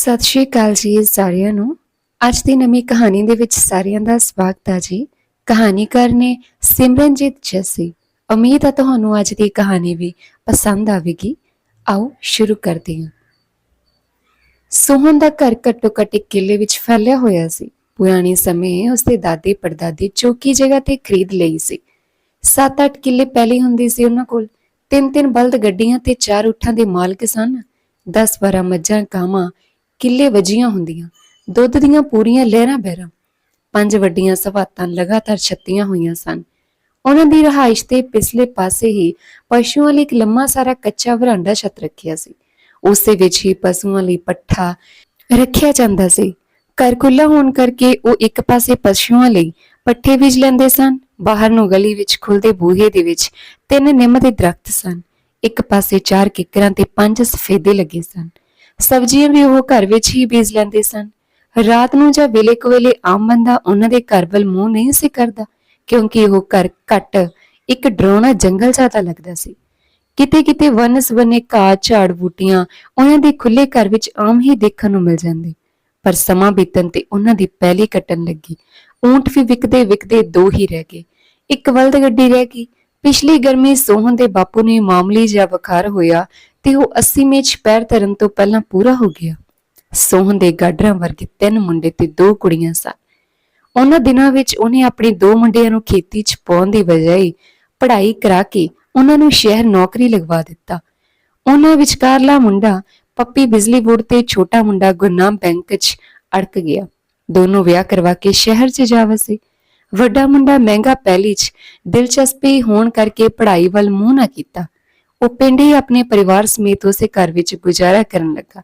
ਸਤਿ ਸ਼੍ਰੀ ਅਕਾਲ ਜੀ ਸਾਰਿਆਂ ਨੂੰ। ਅੱਜ ਦੀ ਨਵੀਂ ਕਹਾਣੀ ਦੇ ਵਿੱਚ ਸਾਰਿਆਂ ਦਾ ਸਵਾਗਤ ਹੈ ਜੀ। ਕਹਾਣੀਕਾਰ ਨੇ ਸਿਮਰਨਜੀਤ ਜੱਸੀ। ਉਮੀਦ ਹੈ ਤੁਹਾਨੂੰ ਅੱਜ ਦੀ ਕਹਾਣੀ ਵੀ ਪਸੰਦ ਆਵੇਗੀ। ਆਓ ਸ਼ੁਰੂ ਕਰਦੇ ਹਾਂ। ਸੋਹਨ ਦਾ ਘਰ ਘੱਟੋ ਘੱਟ ਇੱਕ ਕਿੱਲੇ ਵਿੱਚ ਫੈਲਿਆ ਹੋਇਆ ਸੀ। ਪੁਰਾਣੇ ਸਮੇਂ ਉਸਦੇ ਦਾਦੇ ਪੜਦਾਦੇ ਚੌਕੀ ਜਗ੍ਹਾ ਤੇ ਖਰੀਦ ਲਈ ਸੀ। 7-8 ਕਿੱਲੇ ਪਹਿਲੇ ਹੁੰਦੇ ਸੀ ਉਹਨਾਂ ਕੋਲ। ਤਿੰਨ ਤਿੰਨ ਬਲਦ ਗੱਡੀਆਂ ਤੇ ਚਾਰ ਉਠਾਂ ਦੇ ਮਾਲਕ ਸਨ। 10-12 ਮੱਝਾਂ, ਕਾਵਾਂ ਕਿੱਲੇ ਵਜੀਆਂ ਹੁੰਦੀਆਂ। ਦੁੱਧ ਦੀਆਂ ਪੂਰੀਆਂ ਲਹਿਰਾਂ ਬਹਿਰਾਂ, ਪੰਜ ਵੱਡੀਆਂ ਸਵਾਤਾਂ ਲਗਾਤਾਰ ਛੱਤੀਆਂ ਹੋਈਆਂ ਸਨ। ਉਹਨਾਂ ਦੀ ਰਹਾਇਸ਼ ਤੇ ਪਿਛਲੇ ਪਾਸੇ ਹੀ ਪਸ਼ੂਆਂ ਲਈ ਇੱਕ ਲੰਮਾ ਸਾਰਾ ਕੱਚਾ ਵਰਾਂਡਾ ਛੱਤ ਰੱਖਿਆ ਸੀ। ਉਸੇ ਵਿੱਚ ਹੀ ਪਸ਼ੂਆਂ ਲਈ ਪੱਠਾ ਰੱਖਿਆ ਜਾਂਦਾ ਸੀ। ਘਰ ਖੁੱਲਾ ਹੋਣ ਕਰਕੇ ਉਹ ਇੱਕ ਪਾਸੇ ਪਸ਼ੂਆਂ ਲਈ ਪੱਠੇ ਬੀਜ ਲੈਂਦੇ ਸਨ, ਬਾਹਰ ਨੂੰ ਗਲੀ ਵਿੱਚ ਖੁੱਲਦੇ ਬੂਹੇ ਦੇ ਵਿੱਚ ਤਿੰਨ ਨਿੰਮ ਦੇ ਦਰਖਤ ਸਨ। ਇੱਕ ਪਾਸੇ ਚਾਰ ਕਿੱਕਰਾਂ ਤੇ ਪੰਜ ਸਫੇਦੇ ਲੱਗੇ ਸਨ। ਸਬਜ਼ੀਆਂ ਵੀ ਉਹ ਘਰ ਵਿੱਚ ਹੀ ਬੀਜ ਲੈਂਦੇ ਸਨ। ਰਾਤ ਨੂੰ ਜਾਂ ਵੇਲੇ ਕੋਵੇਲੇ ਆਮ ਬੰਦਾ ਉਹਨਾਂ ਦੇ ਘਰ ਵੱਲ ਮੂੰਹ ਨਹੀਂ ਸੀ ਕਰਦਾ, ਕਿਉਂਕਿ ਉਹ ਘਰ ਘੱਟ ਇੱਕ ਡਰਾਉਣਾ ਜੰਗਲ ਜਿਹਾ ਲੱਗਦਾ ਸੀ। ਕਿਤੇ ਕਿਤੇ ਵਨਸਵਨੇ ਘਾਹ, ਝਾੜ ਬੂਟੀਆਂ ਉਹਨਾਂ ਦੇ ਖੁੱਲੇ ਘਰ ਵਿੱਚ ਆਮ ਹੀ ਦੇਖਣ ਨੂੰ ਮਿਲ ਜਾਂਦੇ। ਪਰ ਸਮਾਂ ਬੀਤਣ ਤੇ ਉਹਨਾਂ ਦੀ ਪਹਿਲੀ ਕੱਟਣ ਲੱਗੀ। ਊਂਟ ਵੀ ਵਿਕਦੇ ਵਿਕਦੇ ਦੋ ਹੀ ਰਹਿ ਗਏ। ਇੱਕ ਵਲਦ ਗੱਡੀ ਰਹਿ ਗਈ। ਪਿਛਲੀ ਗਰਮੀ ਸੋਹਣ ਦੇ ਬਾਪੂ ਨੇ ਮਾਮੂਲੀ ਜਿਹਾ ਬੁਖਾਰ ਹੋਇਆ ਤੇ ਉਹ 80 ਮੇਚ ਪੈਰ ਧਰਨ ਤੋਂ ਪਹਿਲਾਂ ਪੂਰਾ ਹੋ ਗਿਆ। ਸੋਹਣ ਦੇ ਗਾਡਰਾਂ ਵਰਗੇ ਤਿੰਨ ਮੁੰਡੇ ਤੇ ਦੋ ਕੁੜੀਆਂ ਸਨ। ਉਹਨਾਂ ਦਿਨਾਂ ਵਿੱਚ ਉਹਨੇ ਆਪਣੇ ਦੋ ਮੁੰਡਿਆਂ ਨੂੰ ਖੇਤੀ 'ਚ ਪਾਉਣ ਦੀ ਬਜਾਏ ਪੜ੍ਹਾਈ ਕਰਾ ਕੇ ਉਹਨਾਂ ਨੂੰ ਸ਼ਹਿਰ ਨੌਕਰੀ ਲਗਵਾ ਦਿੱਤਾ। ਉਹਨਾਂ ਵਿਚਕਾਰਲਾ ਮੁੰਡਾ ਪੱਪੀ ਬਿਜਲੀ ਬੋਰਡ ਤੇ ਛੋਟਾ ਮੁੰਡਾ ਗੁਰਨਾਮ ਬੈਂਕ 'ਚ ਅੜਕ ਗਿਆ। ਦੋਨੋਂ ਵਿਆਹ ਕਰਵਾ ਕੇ ਸ਼ਹਿਰ 'ਚ ਜਾ ਵਸੇ ਵੱਡਾ ਮੁੰਡਾ ਮਹਿੰਗਾ ਪਹਿਲੀ 'ਚ ਦਿਲਚਸਪੀ ਹੋਣ ਕਰਕੇ ਪੜ੍ਹਾਈ ਵੱਲ ਮੂੰਹ ਨਾ ਕੀਤਾ। ਉਹ ਪਿੰਡ ਹੀ ਆਪਣੇ ਪਰਿਵਾਰ ਸਮੇਤ ਉਸੇ ਘਰ ਵਿੱਚ ਗੁਜ਼ਾਰਾ ਕਰਨ ਲੱਗਾ।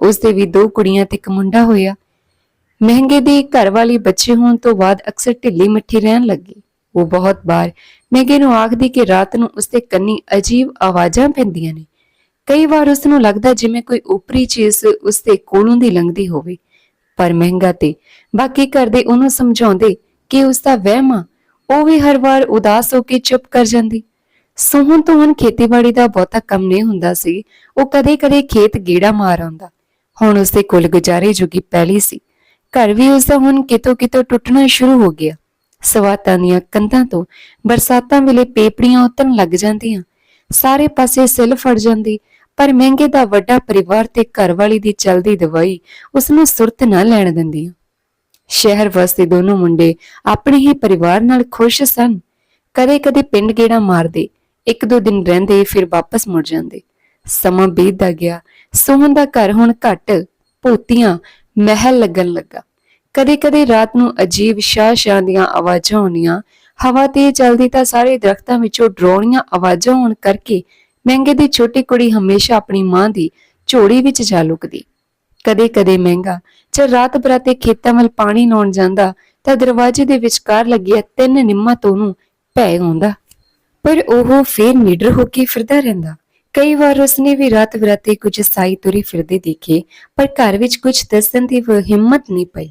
ਉਸ ਦੇ ਵੀ ਦੋ ਕੁੜੀਆਂ ਤੇ ਇੱਕ ਮੁੰਡਾ ਹੋਇਆ। ਮਹਿੰਗੇ ਦੀ ਘਰ ਵਾਲੀ ਬੱਚੇ ਹੋਣ ਤੋਂ ਬਾਅਦ ਅਕਸਰ ਢਿੱਲੀ ਮਿੱਠੀ ਰਹਿਣ ਲੱਗੀ। ਉਹ ਬਹੁਤ ਵਾਰ ਮਹਿੰਗੇ ਨੂੰ ਆਖਦੀ ਕਿ ਰਾਤ ਨੂੰ ਉਸਦੇ ਕੰਨੀ ਅਜੀਬ ਆਵਾਜ਼ਾਂ ਪੈਂਦੀਆਂ ਨੇ। ਕਈ ਵਾਰ ਉਸ ਨੂੰ ਲੱਗਦਾ ਜਿਵੇਂ ਕੋਈ ਉਪਰੀ ਚੀਜ਼ ਉਸਦੇ ਕੋਲੋਂ ਦੀ ਲੰਘਦੀ ਹੋਵੇ। ਪਰ ਮਹਿੰਗਾ ਤੇ ਬਾਕੀ ਘਰ ਦੇ ਉਹਨੂੰ ਸਮਝਾਉਂਦੇ ਕਿ ਉਸ ਦਾ ਵਹਿਮ ਆ। ਉਹ ਵੀ ਹਰ ਵਾਰ ਉਦਾਸ ਹੋ ਕੇ ਚੁੱਪ ਕਰ ਜਾਂਦੀ। ਸੋਹਣ ਤੋਂ ਹੁਣ ਖੇਤੀਬਾੜੀ ਦਾ ਬਹੁਤਾ ਕੰਮ ਨਹੀਂ ਹੁੰਦਾ ਸੀ। ਉਹ ਕਦੇ-ਕਦੇ ਖੇਤ ਗੇੜਾ ਮਾਰ ਆਉਂਦਾ। ਹੁਣ ਉਸਦੇ ਕੁੱਲ ਗੁਜ਼ਾਰੇ ਜੋਗੀ ਪਹਿਲੀ ਸੀ। ਘਰ ਵੀ ਉਸਦਾ ਹੁਣ ਕਿਤੋਂ ਕਿਤੋਂ ਟੁੱਟਣਾ ਸ਼ੁਰੂ ਹੋ ਗਿਆ। ਸਵਾਤਾਂ ਦੀਆਂ ਕੰਧਾਂ ਤੋਂ ਬਰਸਾਤਾਂ ਵੇਲੇ ਪੇਪੜੀਆਂ ਉਤਰਨ ਲੱਗ ਜਾਂਦੀਆਂ। ਸਾਰੇ ਪਾਸੇ ਸਿਲ ਫੜ ਜਾਂਦੀ, ਪਰ ਮਹਿੰਗੇ ਦਾ ਵੱਡਾ ਪਰਿਵਾਰ ਤੇ ਘਰਵਾਲੀ ਦੀ ਚਲਦੀ ਦਵਾਈ ਉਸ ਨੂੰ ਸੁਰਤ ਨਾ ਲੈਣ ਦਿੰਦੀਆਂ। ਸ਼ਹਿਰ ਵਸਦੇ ਦੋਨੋਂ ਮੁੰਡੇ ਆਪਣੇ ਹੀ ਪਰਿਵਾਰ ਨਾਲ ਖੁਸ਼ ਸਨ। ਕਦੇ-ਕਦੇ ਪਿੰਡ ਗੇੜਾ ਮਾਰਦੇ ਇੱਕ ਦੋ ਦਿਨ ਰਹਿੰਦੇ, ਫਿਰ ਵਾਪਸ ਮੁੜ ਜਾਂਦੇ। ਸਮਾਂ ਬੀਤਦਾ ਗਿਆ। ਸੋਹਣ ਦਾ ਘਰ ਹੁਣ ਘੱਟ ਭੋਤੀਆਂ ਮਹਿਲ ਲੱਗਣ ਲੱਗਾ। ਕਦੇ-ਕਦੇ ਰਾਤ ਨੂੰ ਅਜੀਬ ਸ਼ਾਹ-ਸ਼ਾਹ ਦੀਆਂ ਆਵਾਜ਼ਾਂ ਆਉਂਦੀਆਂ। ਹਵਾ ਤੇ ਚੱਲਦੀ ਤਾਂ ਸਾਰੇ ਦਰਖਤਾਂ ਵਿੱਚੋਂ ਡਰਾਉਣੀਆਂ ਆਵਾਜ਼ਾਂ ਹੋਣ ਕਰਕੇ ਮਹਿੰਗੇ ਦੀ ਛੋਟੀ ਕੁੜੀ ਹਮੇਸ਼ਾ ਆਪਣੀ ਮਾਂ ਦੀ ਝੋੜੀ ਵਿੱਚ ਜਾ ਲੁਕਦੀ। ਕਦੇ-ਕਦੇ ਮਹਿੰਗਾ ਜੇ ਰਾਤ ਬਰਾਤੇ ਖੇਤਾਂ ਵੱਲ ਪਾਣੀ ਲਾਉਣ ਜਾਂਦਾ ਤਾਂ ਦਰਵਾਜ਼ੇ ਦੇ ਵਿਚਕਾਰ ਲੱਗੀਆਂ ਤਿੰਨ ਨਿੰਮਾਂ ਤੋਂ ਉਹਨੂੰ ਭੈ ਆਉਂਦਾ। ਪਰ ਉਹ ਫੇਰ ਨਿਡਰ ਹੋ ਕੇ ਫਿਰਦਾ ਰਹਿੰਦਾ। ਕਈ ਵਾਰ ਉਸਨੇ ਵੀ ਰਾਤ ਬਰਾਤੇ ਕੁਝ ਸਾਈ ਤੁਰੀ ਫਿਰਦੇ ਦੇਖੇ, ਪਰ ਘਰ ਵਿੱਚ ਕੁਝ ਦੱਸਣ ਦੀ ਉਹ ਹਿੰਮਤ ਨਹੀਂ ਪਈ।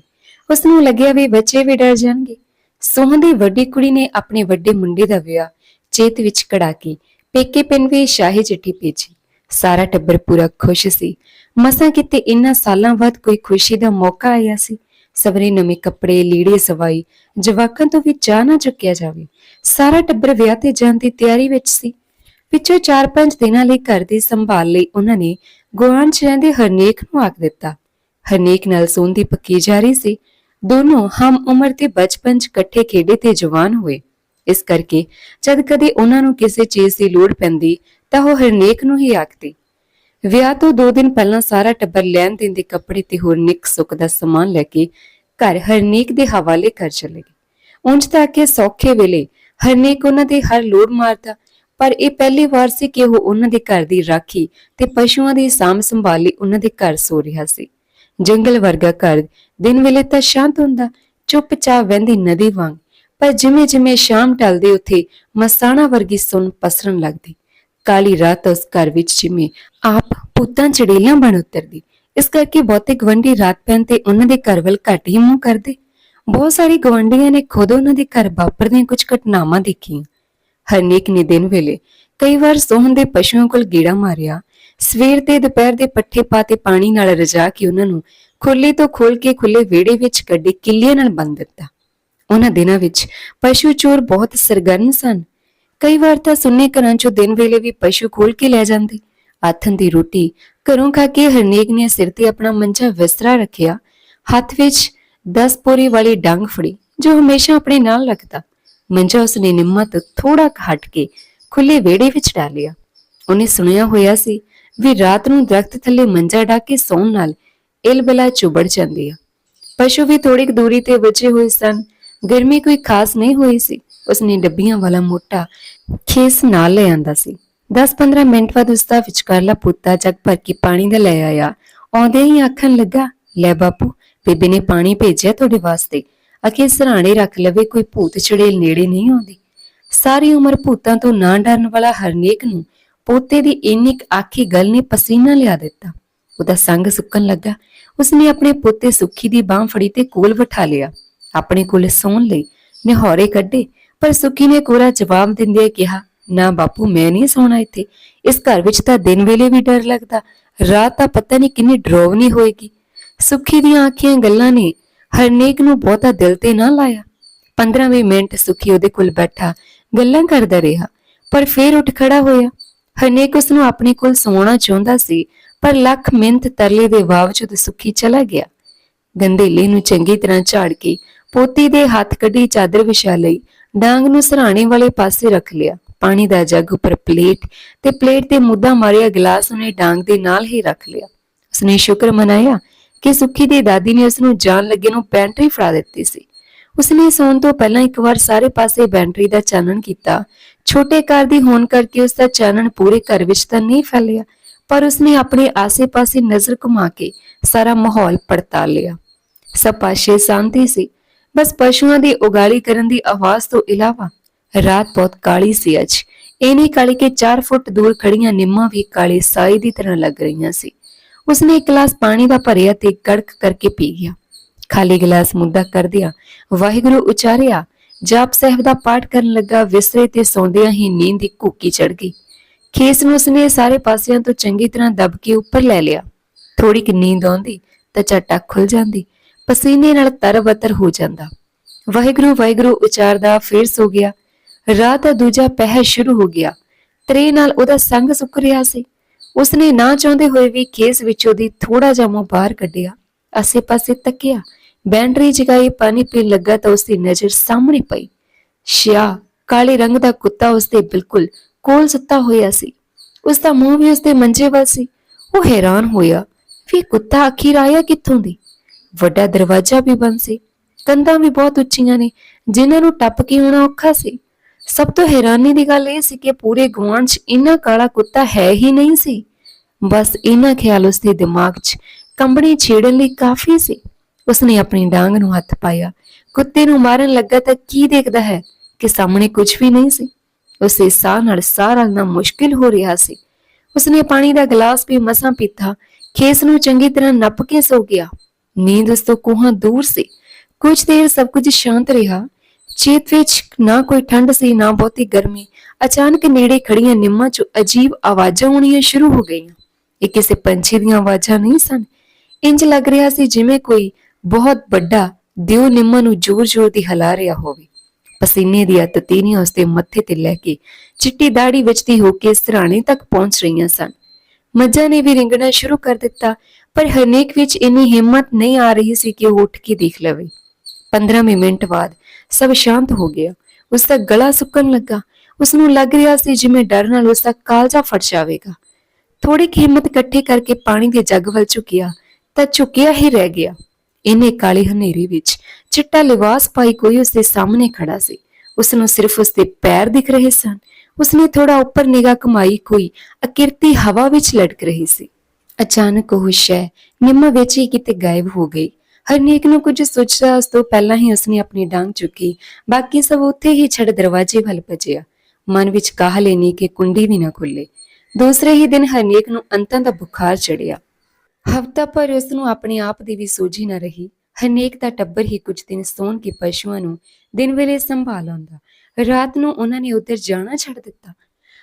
ਉਸ ਨੂੰ ਲੱਗਿਆ ਵੀ ਬੱਚੇ ਵੀ ਡਰ ਜਾਣਗੇ। ਸੋਹਣ ਦੀ ਵੱਡੀ ਕੁੜੀ ਨੇ ਆਪਣੇ ਵੱਡੇ ਮੁੰਡੇ ਦਾ ਵਿਆਹ ਚੇਤ ਵਿੱਚ ਕੜਾ ਕੇ ਪੇਕੇ ਪਿੰਡ ਵੀ ਸ਼ਾਹੀ ਚਿੱਠੀ ਭੇਜੀ। ਸਾਰਾ ਟੱਬਰ ਪੂਰਾ ਖੁਸ਼ ਸੀ। ਮਸਾਂ ਕਿਤੇ ਇੰਨਾ ਸਾਲਾਂ ਬਾਅਦ ਕੋਈ ਖੁਸ਼ੀ ਦਾ ਮੌਕਾ ਆਇਆ ਸੀ। ਸਵਰੇ ਨਵੇਂ ਕੱਪੜੇ, ਲੀੜੇ ਸਵਾਈ, ਜਵਾਕਾਂ ਤੋਂ ਵੀ ਚਾਹ ਨਾ ਚੁੱਕਿਆ ਜਾਵੇ। ਸਾਰਾ ਟੱਬਰ ਵਿਆਹ ਤੇ ਜਾਣ ਦੀ ਤਿਆਰੀ ਵਿੱਚ ਸੀ। ਪਿੱਛੇ 4-5 ਦਿਨਾਂ ਲਈ ਘਰ ਦੀ ਸੰਭਾਲ ਲਈ ਉਹਨਾਂ ਨੇ ਗੁਆਂਢ 'ਚ ਰਹਿੰਦੇ ਹਰਨੇਕ ਨੂੰ ਆਖ ਦਿੱਤਾ। ਹਰਨੇਕ ਨਾਲ ਸੋਂਦੀ ਪੱਕੀ ਜਾ ਰਹੀ ਸੀ। ਦੋਨੋਂ ਹਮ ਉਮਰ ਤੇ ਬਚਪਨ 'ਚ ਇਕੱਠੇ ਖੇਡੇ ਤੇ ਜਵਾਨ ਹੋਏ। ਇਸ ਕਰਕੇ ਜਦ ਕਦੇ ਉਹਨਾਂ ਨੂੰ ਕਿਸੇ ਚੀਜ਼ ਦੀ ਲੋੜ ਪੈਂਦੀ ਤਾਂ ਉਹ ਹਰਨੇਕ ਨੂੰ ਹੀ ਆਖਦੇ। ਵਿਆਹ ਤੋਂ 2 ਦਿਨ ਪਹਿਲਾਂ ਸਾਰਾ ਟੱਬਰ ਲੈਣ ਦੇਣ ਦੇ ਕੱਪੜੇ ਤੇ ਹੋਰ ਨਿੱਕ ਸੁੱਕ ਦਾ ਸਮਾਨ ਲੈ ਕੇ ਘਰ ਹਰਨੀਕ ਦੇ ਹਵਾਲੇ ਕਰ ਚਲੇ ਗਏ। ਉਂਝ ਤਾਂ ਕਿ ਸੌਖੇ ਵੇਲੇ ਹਰਨੀਕ ਉਹਨਾਂ ਦੇ ਹਰ ਲੋੜ ਮਾਰਦਾ, ਪਰ ਇਹ ਪਹਿਲੀ ਵਾਰ ਸੀ ਕਿ ਉਹ ਉਹਨਾਂ ਦੇ ਘਰ ਦੀ ਰਾਖੀ ਤੇ ਪਸ਼ੂਆਂ ਦੀ ਸਾਂਭ ਸੰਭਾਲ ਲਈ ਉਹਨਾਂ ਦੇ ਘਰ ਸੋ ਰਿਹਾ ਸੀ। ਜੰਗਲ ਵਰਗਾ ਘਰ ਦਿਨ ਵੇਲੇ ਤਾਂ ਸ਼ਾਂਤ ਹੁੰਦਾ, ਚੁੱਪਚਾਪ ਵਹਿੰਦੀ ਨਦੀ ਵਾਂਗ, ਪਰ ਜਿਵੇਂ ਜਿਵੇਂ ਸ਼ਾਮ ਢਲਦੀ ਉੱਥੇ ਮਸਾਣਾ ਵਰਗੀ ਸੁਣ ਪਸਰਨ ਲੱਗਦੀ। ਕਾਲੀ ਰਾਤ ਉਸ ਘਰ ਵਿੱਚ ਜਿਵੇਂ ਆਪ ਪੁੱਤਾਂ ਚੜੇਲਾਂ ਬਣ ਉਤਰਦੀ। ਇਸ ਕਰਕੇ ਬਹੁਤੇ ਗਵੰਡੀ ਰਾਤ ਪੈਣ ਤੇ ਉਹਨਾਂ ਦੇ ਘਰ ਵੱਲ ਘੱਟ ਹੀ ਮੂੰਹ ਕਰਦੇ। ਬਹੁਤ ਸਾਰੇ ਗਵੰਡੀਆਂ ਨੇ ਖੁਦ ਉਹਨਾਂ ਦੇ ਘਰ ਵਾਪਰਦੀਆਂ ਕੁਝ ਘਟਨਾਵਾਂ ਦੇਖੀਆਂ। ਹਰਨੇਕ ਨੇ ਦਿਨ ਵੇਲੇ ਕਈ ਵਾਰ ਸੋਹਣ ਦੇ ਪਸ਼ੂਆਂ ਕੋਲ ਗੀੜਾ ਮਾਰਿਆ। ਸਵੇਰ ਤੇ ਦੁਪਹਿਰ ਦੇ ਪੱਠੇ ਪਾਤੇ ਪਾਣੀ ਨਾਲ ਰਜਾ ਕੇ ਉਹਨਾਂ ਨੂੰ ਖੁੱਲੇ ਤੋਂ ਖੋਲ ਕੇ ਖੁੱਲੇ ਵਿਹੜੇ ਵਿੱਚ ਕੱਢੇ, ਕਿੱਲਿਆਂ ਨਾਲ ਬੰਨ ਦਿੱਤਾ। ਉਹਨਾਂ ਦਿਨਾਂ ਵਿੱਚ ਪਸ਼ੂ ਚੋਰ ਬਹੁਤ ਸਰਗਰਮ ਸਨ। ਕਈ ਵਾਰ ਤਾਂ ਸੁੰਨੇ ਘਰਾਂ ਚੋਂ ਦਿਨ ਵੇਲੇ ਵੀ ਪਸ਼ੂ ਖੋਲ ਕੇ ਲੈ ਜਾਂਦੇ। ਆਥਨ ਦੀ ਰੋਟੀ, ਘਰੋਂ ਖਾ ਕੇ ਹਰਨੇਕ ਨੇ ਸਿਰ ਤੇ ਆਪਣਾ ਮੰਜਾ ਵਿਸਤਰਾ ਰੱਖਿਆ। ਹੱਥ ਵਿੱਚ 10 ਪੋਰੀ ਵਾਲੀ ਡੰਗ ਫੜੀ, ਜੋ ਹਮੇਸ਼ਾ ਆਪਣੇ ਨਾਲ ਰੱਖਦਾ। ਮੰਜਾ ਉਸਨੇ ਨਿੰਮਤ ਤੋਂ ਥੋੜਾ ਕੁ ਹਟ ਕੇ ਖੁੱਲੇ ਵਿਹੜੇ ਵਿੱਚ ਡਾਲਿਆ। ਉਹਨੇ ਸੁਣਿਆ ਹੋਇਆ ਸੀ ਵੀ ਰਾਤ ਨੂੰ ਦਰਖਤ ਥੱਲੇ ਮੰਜਾ ਢਾ ਕੇ ਸੌਣ ਨਾਲ ਇਲਬਲਾ ਚੁਬੜ ਜਾਂਦੀ ਆ। ਪਸ਼ੂ ਵੀ ਥੋੜੀ ਕੁ ਦੂਰੀ ਤੇ ਬਚੇ ਹੋਏ ਸਨ। ਗਰਮੀ ਕੋਈ ਖਾਸ ਨਹੀਂ ਹੋਈ ਸੀ। ਉਸਨੇ ਡੱਬੀਆਂ ਵਾਲਾ ਮੋਟਾ ਖੇਸ ਨਾਲ ਲੈ ਆਂਦਾ ਸੀ। 10-15 ਮਿੰਟ ਬਾਅਦ ਉਸਦਾ ਵਿਚਕਾਰਲਾ ਪੁੱਤਾ ਜਗ ਭਰ ਕੇ ਪਾਣੀ ਦਾ ਲੈ ਆਇਆ। ਆਉਂਦੇ ਹੀ ਆਖਣ ਲੱਗਾ, ਲੈ ਬਾਪੂ, ਬੇਬੇ ਨੇ ਪਾਣੀ ਭੇਜਿਆ ਤੁਹਾਡੇ ਵਾਸਤੇ। ਅਕੇ ਸਰਾਣੇ ਰੱਖ ਲਵੇ, ਕੋਈ ਭੂਤ ਚੜੇਲ ਨੇੜੇ ਨਹੀਂ ਆਉਂਦੀ। ਸਾਰੀ ਉਮਰ ਭੂਤਾਂ ਤੋਂ ਨਾ ਡਰਨ ਵਾਲਾ ਹਰਨੇਕ ਨੂੰ ਪੋਤੇ ਦੀ ਇੰਨੀ ਕੁ ਆਖੀ ਗੱਲ ਨੇ ਪਸੀਨਾ ਲਿਆ ਦਿੱਤਾ। ਉਹਦਾ ਸੰਗ ਸੁੱਕਣ ਲੱਗਾ। ਉਸਨੇ ਆਪਣੇ ਪੋਤੇ ਸੁੱਖੀ ਦੀ ਬਾਹ ਫੜੀ ਤੇ ਕੋਲ ਬਿਠਾ ਲਿਆ। ਆਪਣੇ ਕੋਲ ਸੌਣ ਲਈ ਨਿਹੌਰੇ ਕੱਢੇ। ਪਰ ਸੁੱਖੀ ਨੇ ਕੋਰਾ ਜਵਾਬ ਦਿੰਦਿਆਂ ਕਿਹਾ, ਨਾ ਬਾਪੂ, ਮੈਂ ਨਹੀਂ ਸੌਣਾ ਇੱਥੇ। ਇਸ ਘਰ ਵਿੱਚ ਤਾਂ ਦਿਨ ਵੇਲੇ ਵੀ ਡਰ ਲੱਗਦਾ। ਰਾਤ ਤਾਂ ਪਤਾ ਨਹੀਂ ਕਿੰਨੀ ਡਰੋਵਨੀ ਹੋਏਗੀ। ਸੁੱਖੀ ਦੀਆਂ ਆਖੀਆਂ ਗੱਲਾਂ ਨੇ ਹਰਨੇਕ ਨੂੰ ਬਹੁਤਾ ਦਿਲ ਤੇ ਨਾ ਲਾਇਆ। 15 ਮਿੰਟ ਸੁਖੀ ਉਹਦੇ ਕੋਲ ਬੈਠਾ, ਗੱਲਾਂ ਕਰਦਾ ਰਿਹਾ, ਪਰ ਫੇਰ ਉੱਠ ਖੜਾ ਹੋਇਆ। ਹਰਨੇਕ ਉਸ ਨੂੰ ਆਪਣੇ ਕੋਲ ਸੌਣਾ ਚਾਹੁੰਦਾ ਸੀ, ਪਰ ਲੱਖ ਮਿੰਤ ਤਰਲੇ ਦੇ ਬਾਵਜੂਦ ਸੁਖੀ ਚਲਾ ਗਿਆ। ਗੰਦੇਲੇ ਨੂੰ ਚੰਗੀ ਤਰ੍ਹਾਂ ਝਾੜ ਕੇ ਪੋਤੀ ਦੇ ਹੱਥ ਕੱਢੀ ਚਾਦਰ ਵਿਛਾ ਲਈ। ਡਾਂਗ ਨੂੰ ਸਰਾਣੇ ਵਾਲੇ ਪਾਸੇ ਰੱਖ ਲਿਆ। ਪਾਣੀ ਦਾ ਜੱਗ ਉੱਪਰ ਪਲੇਟ ਤੇ ਪਲੇਟ ਤੇ ਮੁੱਦਾ ਮਾਰਿਆ ਗਲਾਸ ਉਹਨੇ ਡਾਂਗ ਦੇ ਨਾਲ ਹੀ ਰੱਖ ਲਿਆ। ਉਸਨੇ ਸ਼ੁਕਰ ਮਨਾਇਆ ਕਿ ਸੁੱਖੀ ਦੀ ਦਾਦੀ ਨੇ ਉਸ ਨੂੰ ਜਾਣ ਲੱਗੇ ਨੂੰ ਪੈਂਟਰੀ ਫੜਾ ਦਿੱਤੀ ਸੀ। ਉਸਨੇ ਸੌਣ ਤੋਂ ਪਹਿਲਾਂ ਇੱਕ ਵਾਰ ਸਾਰੇ ਪਾਸੇ ਬੈਂਟਰੀ ਦਾ ਚਾਨਣ ਕੀਤਾ। ਛੋਟੇ ਘਰ ਦੀ ਹੋਣ ਕਰਕੇ ਉਸ ਦਾ ਚਾਨਣ ਪੂਰੇ ਘਰ ਵਿੱਚ ਤਾਂ ਨਹੀਂ ਫੈਲਿਆ, ਪਰ ਉਸਨੇ ਆਪਣੇ ਆਸੇ-ਪਾਸੇ ਨਜ਼ਰ ਘੁਮਾ ਕੇ ਸਾਰਾ ਮਾਹੌਲ ਪੜਤਾਲ ਲਿਆ। ਸਭ ਪਾਸੇ ਸ਼ਾਂਤੀ ਸੀ। ਬਸ ਪਸ਼ੂਆਂ ਦੀ ਉਗਾਲੀ ਕਰਨ ਦੀ ਆਵਾਜ਼ ਤੋਂ ਇਲਾਵਾ ਰਾਤ ਬਹੁਤ ਕਾਲੀ ਸੀ ਅੱਜ। ਇਹਨੇ ਕਾਲੀ ਕਿ 4 ਫੁੱਟ ਦੂਰ ਖੜੀਆਂ ਨਿੰਮਾਂ ਵੀ ਕਾਲੇ ਸਾਈ ਦੀ ਤਰ੍ਹਾਂ ਲੱਗ ਰਹੀਆਂ ਸੀ। ਉਸਨੇ ਇੱਕ ਗਲਾਸ ਪਾਣੀ ਦਾ ਭਰਿਆ ਤੇ ਕੜਕ ਕਰਕੇ ਪੀ ਗਿਆ। ਖਾਲੀ ਗਲਾਸ ਮੁੱਦਾ ਕਰਦਿਆਂ ਵਾਹਿਗੁਰੂ ਉਚਾਰਿਆ, ਜਾਪ ਸਾਹਿਬ ਦਾ ਪਾਠ ਕਰਨ ਲੱਗਾ, ਵਿਸਰੇ ਤੇ ਸੌਂਦਿਆਂ ਹੀ ਨੀਂਦ ਦੀ ਘੁੱਕੀ ਚੜ ਗਈ। ਖੇਸ ਨੂੰ ਉਸਨੇ ਸਾਰੇ ਪਾਸਿਆਂ ਤੋਂ ਚੰਗੀ ਤਰ੍ਹਾਂ ਦਬ ਕੇ ਉੱਪਰ ਲੈ ਲਿਆ। ਥੋੜੀ ਕਿ ਨੀਂਦ ਆਉਂਦੀ ਤਾਂ ਝਟਾ ਖੁੱਲ ਜਾਂਦੀ। ਪਸੀਨੇ ਨਾਲ ਤਰਬਤਰ ਹੋ ਜਾਂਦਾ। ਵਾਹਿਗੁਰੂ ਵਾਹਿਗੁਰੂ ਉਚਾਰਦਾ ਫਿਰ ਸੋ ਗਿਆ। ਰਾਤ ਦਾ ਦੂਜਾ ਪਹਿਰ ਸ਼ੁਰੂ ਹੋ ਗਿਆ। ਤਰੇ ਨਾਲ ਉਹਦਾ ਸੰਗ ਸੁੱਕ ਰਿਹਾ ਸੀ। ਉਸਨੇ ਨਾ ਚਾਹੁੰਦੇ ਹੋਏ ਵੀ ਖੇਸ ਵਿੱਚੋਂ ਦੀ ਥੋੜਾ ਜਿਹਾ ਮੂੰਹ ਬਾਹਰ ਕੱਢਿਆ। ਆਸੇ-ਪਾਸੇ ਤੱਕਿਆ। ਬੈਂਡਰੀ ਜਗਾਈ ਪਾਣੀ ਪੀਣ ਲੱਗਾ ਤਾਂ ਉਸਦੀ ਨਜ਼ਰ ਸਾਹਮਣੇ ਪਈ। ਸ਼ਿਆ, ਕਾਲੇ ਰੰਗ ਦਾ ਕੁੱਤਾ ਉਸਦੇ ਬਿਲਕੁਲ ਕੋਲ ਸੁੱਤਾ ਹੋਇਆ ਸੀ। ਉਸਦਾ ਮੂੰਹ ਵੀ ਉਸਦੇ ਮੰਜੇ ਵੱਲ ਸੀ। ਉਹ ਹੈਰਾਨ ਹੋਇਆ, ਵੀ ਕੁੱਤਾ ਅਖੀਰ ਆਇਆ ਕਿੱਥੋਂ ਦੀ? ਵੱਡਾ ਦਰਵਾਜ਼ਾ ਵੀ ਬੰਦ ਸੀ। ਕੰਧਾਂ ਵੀ ਬਹੁਤ ਉੱਚੀਆਂ ਨੇ, ਜਿਨ੍ਹਾਂ ਨੂੰ ਟੱਪ ਕੇ ਆਉਣਾ ਔਖਾ ਸੀ। ਸਭ ਤੋਂ ਹੈਰਾਨੀ ਦੀ ਗੱਲ ਇਹ ਸੀ ਕਿ ਪੂਰੇ ਗੁਆਂਢ 'ਚ ਇੰਨਾ ਕਾਲਾ ਕੁੱਤਾ ਹੈ ਹੀ ਨਹੀਂ ਸੀ। ਬਸ ਇਹਨਾਂ ਖਿਆਲ ਉਸਦੇ ਦਿਮਾਗ 'ਚ, ਕੰਬਣੀ ਛੇੜਨ ਲਈ ਕਾਫੀ ਸੀ। ਉਸਨੇ ਆਪਣੀ ਡਾਂਗ ਨੂੰ ਹੱਥ ਪਾਇਆ। ਕੁੱਤੇ ਨੂੰ ਮਾਰਨ ਲੱਗਾ ਤਾਂ ਕੀ ਦੇਖਦਾ ਹੈ ਕਿ ਸਾਹਮਣੇ ਕੁਝ ਵੀ ਨਹੀਂ ਸੀ। ਉਸੇ ਸਾਹ ਨਾਲ ਸਾਹ ਰਲਣਾ ਮੁਸ਼ਕਿਲ ਹੋ ਰਿਹਾ ਸੀ। ਉਸਨੇ ਪਾਣੀ ਦਾ ਗਲਾਸ ਵੀ ਮਸਾਂ ਪੀਤਾ। ਖੇਸ ਨੂੰ ਚੰਗੀ ਤਰ੍ਹਾਂ ਨੱਪ ਕੇ ਸੋ ਗਿਆ। ਨੀਂਦ ਉਸ ਤੋਂ ਕੋਹਾਂ ਦੂਰ ਸੀ। ਕੁਝ ਦੇਰ ਸਭ ਕੁਝ ਸ਼ਾਂਤ ਰਿਹਾ। ਚੇਤ ਵਿੱਚ ਨਾ ਕੋਈ ਠੰਡ ਸੀ, ਨਾ ਬਹੁਤੀ ਗਰਮੀ। ਅਚਾਨਕ ਨੇੜੇ ਖੜੀਆਂ ਨਿੰਮਾਂ 'ਚੋਂ ਅਜੀਬ ਆਵਾਜ਼ਾਂ ਆਉਣੀਆਂ ਸ਼ੁਰੂ ਹੋ ਗਈਆਂ। ਇਹ ਕਿਸੇ ਪੰਛੀ ਦੀਆਂ ਆਵਾਜ਼ਾਂ ਨਹੀਂ ਸਨ। ਇੰਜ ਲੱਗ ਰਿਹਾ ਸੀ ਜਿਵੇਂ ਕੋਈ ਬਹੁਤ ਵੱਡਾ ਦਿਓ ਨਿੰਮਾਂ ਨੂੰ ਜ਼ੋਰ-ਜ਼ੋਰ ਦੀ ਹਿਲਾ ਰਿਹਾ ਹੋਵੇ। ਪਸੀਨੇ ਦੀਆਂ ਤਤੀਨੀਆਂ ਉਸਦੇ ਮੱਥੇ ਤੇ ਲੈ ਕੇ ਚਿੱਟੀ ਦਾੜੀ ਵਿਚਦੀ ਹੋ ਕੇ ਸਰਾਣੇ ਤੱਕ ਪਹੁੰਚ ਰਹੀਆਂ ਸਨ। ਮੱਝਾਂ ਨੇ ਵੀ ਰਿੰਗਣਾ ਸ਼ੁਰੂ ਕਰ ਦਿੱਤਾ। ਪਰ ਹਰਨੇਕ ਵਿੱਚ ਇੰਨੀ ਹਿੰਮਤ ਨਹੀਂ ਆ ਰਹੀ ਸੀ ਕਿ ਉਹ ਉੱਠ ਕੇ ਦੇਖ ਲਵੇ। 15 ਮਿੰਟ ਬਾਅਦ ਸਭ ਸ਼ਾਂਤ ਹੋ ਗਿਆ। ਉਸ ਦਾ ਗਲਾ ਸੁੱਕਣ ਲੱਗਾ। ਉਸ ਨੂੰ ਲੱਗ ਰਿਹਾ ਸੀ ਜਿਵੇਂ ਡਰ ਨਾਲ ਉਸ ਦਾ ਕਾਲਜਾ ਫਟ ਜਾਵੇਗਾ। ਥੋੜੀ ਕੁ ਹਿੰਮਤ ਇਕੱਠੀ ਕਰਕੇ ਪਾਣੀ ਦੇ ਜੱਗ ਵੱਲ ਝੁਕਿਆ, ਤਾਂ ਝੁਕਿਆ ਹੀ ਰਹਿ ਗਿਆ। ਇਹਨੇ ਕਾਲੇ ਹਨੇਰੇ ਵਿੱਚ ਚਿੱਟਾ ਲਿਬਾਸ ਪਾਈ ਕੋਈ ਉਸ ਦੇ ਸਾਹਮਣੇ ਖੜਾ ਸੀ। ਉਸ ਨੂੰ ਸਿਰਫ ਉਸ ਦੇ ਪੈਰ ਦਿਖ ਰਹੇ ਸਨ। ਉਸਨੇ ਥੋੜਾ ਉੱਪਰ ਨਿਗਾਹ ਕਮਾਈ ਕੋਈ ਅਕਿਰਤੀ ਹਵਾ ਵਿੱਚ ਲਟਕ ਰਹੀ ਸੀ। ਅਚਾਨਕ ਉਹ ਸ਼ੈ ਨਿੰਮ ਵਿੱਚ ਹੀ ਕਿਤੇ ਗਾਇਬ ਹੋ ਗਈ। ਹਰਨੇਕ ਨੂੰ ਕੁਝ ਸੋਚਿਆ, ਉਸ ਤੋਂ ਪਹਿਲਾਂ ਹੀ ਉਸਨੇ ਆਪਣੀ ਡਾਂਗ ਚੁੱਕੀ, ਬਾਕੀ ਸਭ ਉੱਥੇ ਹੀ ਛੱਡ ਦਰਵਾਜ਼ੇ ਵੱਲ ਭੱਜਿਆ। ਮਨ ਵਿੱਚ ਕਾਹ ਲੈਣੀ ਕਿ ਕੁੰਡੀ ਵੀ ਨਾ ਖੁੱਲੇ। ਦੂਸਰੇ ਹੀ ਦਿਨ ਹਰਨੇਕ ਨੂੰ ਅੰਤਾਂ ਦਾ ਬੁਖਾਰ ਚੜਿਆ ਹਫਤਾ ਭਰ ਉਸ ਨੂੰ ਆਪਣੇ ਆਪ ਦੀ ਵੀ ਸੋਝੀ ਨਾ ਰਹੀ। ਹਰਨੇਕ ਦਾ ਟੱਬਰ ਹੀ ਕੁਝ ਦਿਨ ਸੌਣ ਕੇ ਪਸ਼ੂਆਂ ਨੂੰ ਦਿਨ ਵੇਲੇ ਸੰਭਾਲ ਆਉਂਦਾ। ਰਾਤ ਨੂੰ ਉਹਨਾਂ ਨੇ ਉੱਧਰ ਜਾਣਾ ਛੱਡ ਦਿੱਤਾ।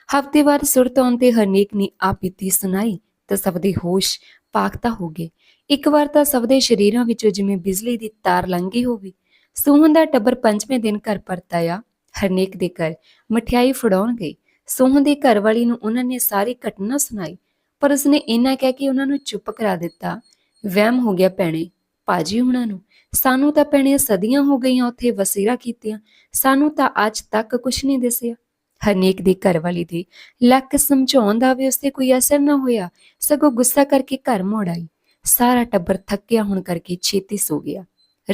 ਹਫ਼ਤੇ ਬਾਅਦ ਸੁਰਤ ਆਉਣ ਤੇ ਹਰਨੇਕ ਨੇ ਆਪ ਬੀਤੀ ਸੁਣਾਈ। ਤਾਂ ਸਭ ਦੇ ਹੋਸ਼ ਪਾਕਤਾ ਹੋ ਗਏ ਇੱਕ ਵਾਰ ਤਾਂ ਸਭ ਦੇ ਸ਼ਰੀਰਾਂ ਵਿੱਚੋਂ ਜਿਵੇਂ ਬਿਜਲੀ ਦੀ ਤਾਰ ਲੰਘ ਗਈ ਹੋਵੇ ਸੋਹਨ ਦਾ ਟੱਬਰ ਪੰਜਵੇਂ ਦਿਨ ਘਰ ਪਰਤ ਆਇਆ। ਹਰਨੇਕ ਦੇ ਘਰ ਮਠਿਆਈ ਫੜਾਉਣ ਗਈ ਸੋਹਨ ਦੀ ਘਰਵਾਲੀ ਨੂੰ ਉਹਨਾਂ ਨੇ ਸਾਰੀ ਘਟਨਾ ਸੁਣਾਈ, ਪਰ ਉਸਨੇ ਇੰਨਾ ਕਹਿ ਕੇ ਉਹਨਾਂ ਨੂੰ ਚੁੱਪ ਕਰਾ ਦਿੱਤਾ। ਵਹਿਮ ਹੋ ਗਿਆ ਭੈਣੇ ਪਾਜੀ ਉਹਨਾਂ ਨੂੰ, ਸਾਨੂੰ ਤਾਂ ਭੈਣੇ ਸਦੀਆਂ ਹੋ ਗਈਆਂ ਉੱਥੇ ਵਸੀਰਾ ਕੀਤਿਆਂ, ਸਾਨੂੰ ਤਾਂ ਅੱਜ ਤੱਕ ਕੁਝ ਨਹੀਂ ਦਿਸਿਆ। ਹਰਨੇਕ ਦੀ ਘਰਵਾਲੀ ਦੀ ਲੱਕ ਸਮਝਾਉਣ ਦਾ ਵੀ ਉਸਤੇ ਕੋਈ ਅਸਰ ਨਾ ਹੋਇਆ। ਸਗੋਂ ਗੁੱਸਾ ਕਰਕੇ ਘਰ ਮੋੜ ਆਈ। ਸਾਰਾ ਟੱਬਰ ਥੱਕਿਆ ਹੋਣ ਕਰਕੇ ਛੇਤੀ ਸੋ ਗਿਆ।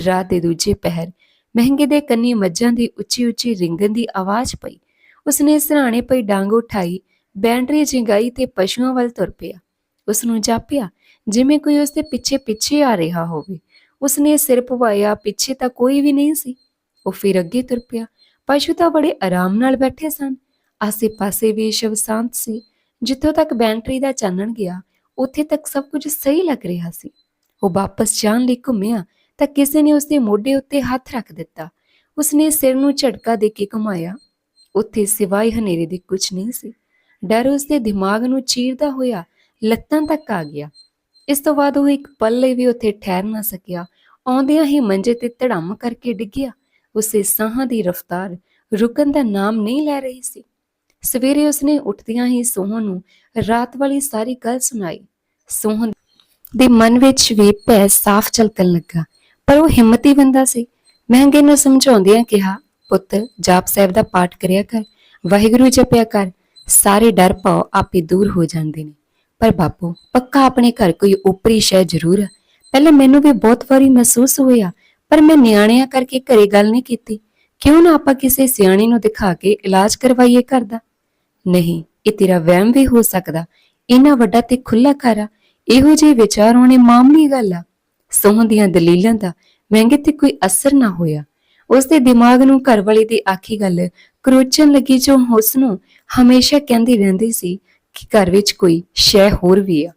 ਰਾਤ ਦੇ ਦੂਜੇ ਪਹਿਰ ਮਹਿੰਗੇ ਦੇ ਕੰਨੀ ਮੱਝਾਂ ਦੀ ਉੱਚੀ ਉੱਚੀ ਰਿੰਗਣ ਦੀ ਆਵਾਜ਼ ਪਈ। ਉਸਨੇ ਸਰਾਣੇ ਪਈ ਡਾਂਗ ਉਠਾਈ, ਬੈਂਡਰੀ ਜਿੰਗਾਈ ਤੇ ਪਸ਼ੂਆਂ ਵੱਲ ਤੁਰ ਪਿਆ। ਉਸ ਨੂੰ ਜਾਪਿਆ, ਜਿਵੇਂ ਕੋਈ ਉਸਦੇ ਪਿੱਛੇ ਪਿੱਛੇ ਆ ਰਿਹਾ ਹੋਵੇ। ਉਸਨੇ ਸਿਰ ਪਵਾਇਆ, ਪਿੱਛੇ ਤਾਂ ਕੋਈ ਵੀ ਨਹੀਂ ਸੀ। ਉਹ ਫਿਰ ਅੱਗੇ ਤੁਰ ਪਿਆ। ਪਸ਼ੂ ਤਾਂ ਬੜੇ ਆਰਾਮ ਨਾਲ ਬੈਠੇ ਸਨ। ਆਸੇ-ਪਾਸੇ ਵੀ ਸ਼ਵ ਸ਼ਾਂਤ ਸੀ। ਜਿੱਥੋਂ ਤੱਕ ਬੈਂਟਰੀ ਦਾ ਚਾਨਣ ਗਿਆ, ਉੱਥੇ ਤੱਕ ਸਭ ਕੁਝ ਸਹੀ ਲੱਗ ਰਿਹਾ ਸੀ। ਉਹ ਵਾਪਸ ਜਾਣ ਲਈ ਘੁੰਮਿਆ ਤਾਂ ਕਿਸੇ ਨੇ ਉਸਦੇ ਮੋਢੇ ਉੱਤੇ ਹੱਥ ਰੱਖ ਦਿੱਤਾ। ਉਸਨੇ ਸਿਰ ਨੂੰ ਝਟਕਾ ਦੇ ਕੇ ਘੁਮਾਇਆ। ਉੱਥੇ ਸਿਵਾਏ ਹਨੇਰੇ ਦੇ ਕੁਝ ਨਹੀਂ ਸੀ। ਡਰ ਉਸਦੇ ਦਿਮਾਗ ਨੂੰ ਚੀਰਦਾ ਹੋਇਆ ਲੱਤਾਂ ਤੱਕ ਆ ਗਿਆ। ਇਸ ਤੋਂ ਬਾਅਦ ਉਹ ਇੱਕ ਪਲ ਲਈ ਵੀ ਉੱਥੇ ਠਹਿਰ ਨਾ ਸਕਿਆ। ਆਉਂਦਿਆਂ ਹੀ ਮੰਜੇ ਤੇ ਧੜਮ ਕਰਕੇ ਡਿੱਗਿਆ। ਉਸੇ ਸਾਹਾਂ ਦੀ ਰਫ਼ਤਾਰ ਰੁਕਣ ਦਾ ਨਾਮ ਨਹੀਂ ਲੈ ਰਹੀ ਸੀ। ਸਵੇਰੇ ਉਸਨੇ ਉੱਠਦਿਆਂ ਹੀ ਸੋਹਨ ਨੂੰ ਰਾਤ ਵਾਲੀ ਸਾਰੀ ਗੱਲ ਸੁਣਾਈ। ਸੋਹਨ ਦੇ ਮਨ ਵਿੱਚ ਵੀ ਭੈ ਸਾਫ਼ ਝਲਕਣ ਲੱਗਾ, ਪਰ ਉਹ ਹਿੰਮਤੀ ਬੰਦਾ ਸੀ। ਮਹਿੰਗੇ ਨੂੰ ਸਮਝਾਉਂਦਿਆਂ ਕਿਹਾ, ਪੁੱਤ, ਜਾਪ ਸਾਹਿਬ ਦਾ ਪਾਠ ਕਰਿਆ ਕਰ, ਵਾਹਿਗੁਰੂ ਜਪਿਆ ਕਰ, ਸਾਰੇ ਡਰ ਪਾਓ ਆਪੇ ਦੂਰ ਹੋ ਜਾਂਦੇ ਨੇ। ਪਰ ਬਾਪੂ, ਪੱਕਾ ਆਪਣੇ ਘਰ ਕੋਈ ਉਪਰੀ ਸ਼ੈ ਜ਼ਰੂਰ ਪਹਿਲਾਂ ਮੈਨੂੰ ਵੀ ਬਹੁਤ ਵਾਰੀ ਮਹਿਸੂਸ ਹੋਇਆ ਪਰ ਮੈਂ ਨਿਆਣਿਆਂ ਕਰਕੇ ਘਰੇ ਗੱਲ ਨਹੀਂ ਕੀਤੀ। ਕਿਉਂ ਨਾ ਆਪਾਂ ਕਿਸੇ ਸਿਆਣੇ ਨੂੰ ਦਿਖਾ ਕੇ ਇਲਾਜ ਕਰਵਾਈਏ ਘਰ ਦਾ? ਨਹੀਂ, ਇਹ ਤੇਰਾ ਵਹਿਮ ਵੀ ਹੋ ਸਕਦਾ। ਇੰਨਾ ਵੱਡਾ ਤੇ ਖੁੱਲਾ ਘਰ ਆ। ਇਹੋ ਜਿਹੇ ਵਿਚਾਰ ਹੋਣੇ ਮਾਮੂਲੀ ਗੱਲ ਆ। ਸੋਹਣ ਦੀਆਂ ਦਲੀਲਾਂ ਦਾ ਮਹਿੰਗੇ ਤੇ ਕੋਈ ਅਸਰ ਨਾ ਹੋਇਆ। ਉਸ ਦੇ ਦਿਮਾਗ ਨੂੰ ਘਰ ਵਾਲੀ ਦੀ ਆਖੀ ਗੱਲ ਕਰੋਚਣ ਲੱਗੀ ਜੋ ਉਸ ਨੂੰ ਹਮੇਸ਼ਾ ਕਹਿੰਦੀ ਰਹਿੰਦੀ ਸੀ ਕਿ ਘਰ ਵਿੱਚ ਕੋਈ ਸ਼ੈ ਹੋਰ ਵੀ ਆ।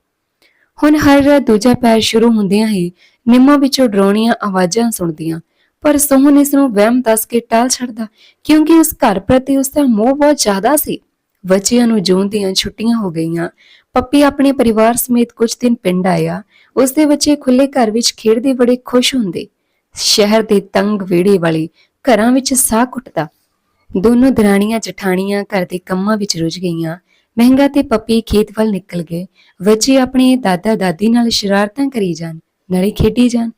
ਹੁਣ ਹਰ ਰਾਤ ਦੂਜਾ ਪੈਰ ਸ਼ੁਰੂ ਹੁੰਦਿਆਂ ਹੀ ਨਿੰਮਾਂ ਵਿੱਚੋਂ ਡਰਾਉਣੀਆਂ ਆਵਾਜ਼ਾਂ ਸੁਣਦੀਆਂ, ਪਰ ਸੋਹਨ ਇਸ ਨੂੰ ਵਹਿਮ ਦੱਸ ਕੇ ਟਾਲ ਛੱਡਦਾ, ਕਿਉਂਕਿ ਉਸ ਘਰ ਪ੍ਰਤੀ ਉਸ ਦਾ ਮੋਹ ਬਹੁਤ ਜ਼ਿਆਦਾ ਸੀ। ਬੱਚਿਆਂ ਨੂੰ ਜੂਨ ਦੀਆਂ ਛੁੱਟੀਆਂ ਹੋ ਗਈਆਂ, ਪੱਪੀ ਆਪਣੇ ਪਰਿਵਾਰ ਸਮੇਤ ਕੁਝ ਦਿਨ ਪਿੰਡ ਆਇਆ, ਉਸ ਦੇ ਬੱਚੇ ਖੁੱਲੇ ਘਰ ਵਿੱਚ ਖੇਡਦੇ ਬੜੇ ਖੁਸ਼ ਹੁੰਦੇ। ਸ਼ਹਿਰ ਦੇ ਤੰਗ ਵਿਹੜੇ ਵਾਲੇ ਘਰਾਂ ਵਿੱਚ ਸਾਹ ਘੁੱਟਦਾ। ਦੋਨੋਂ ਦਰਾਣੀਆਂ ਜਠਾਣੀਆਂ ਘਰ ਦੇ ਕੰਮਾਂ ਵਿੱਚ ਰੁੱਝ ਗਈਆਂ। ਮਹਿੰਗਾ ਤੇ ਪੱਪੀ ਖੇਤ ਵੱਲ ਨਿਕਲ ਗਏ। ਬੱਚੇ ਆਪਣੇ ਦਾਦਾ ਦਾਦੀ ਨਾਲ ਸ਼ਰਾਰਤਾਂ ਕਰੀ ਜਾਣ। ਨਾਲੇ ਖੇਡੀ ਜਾਣ।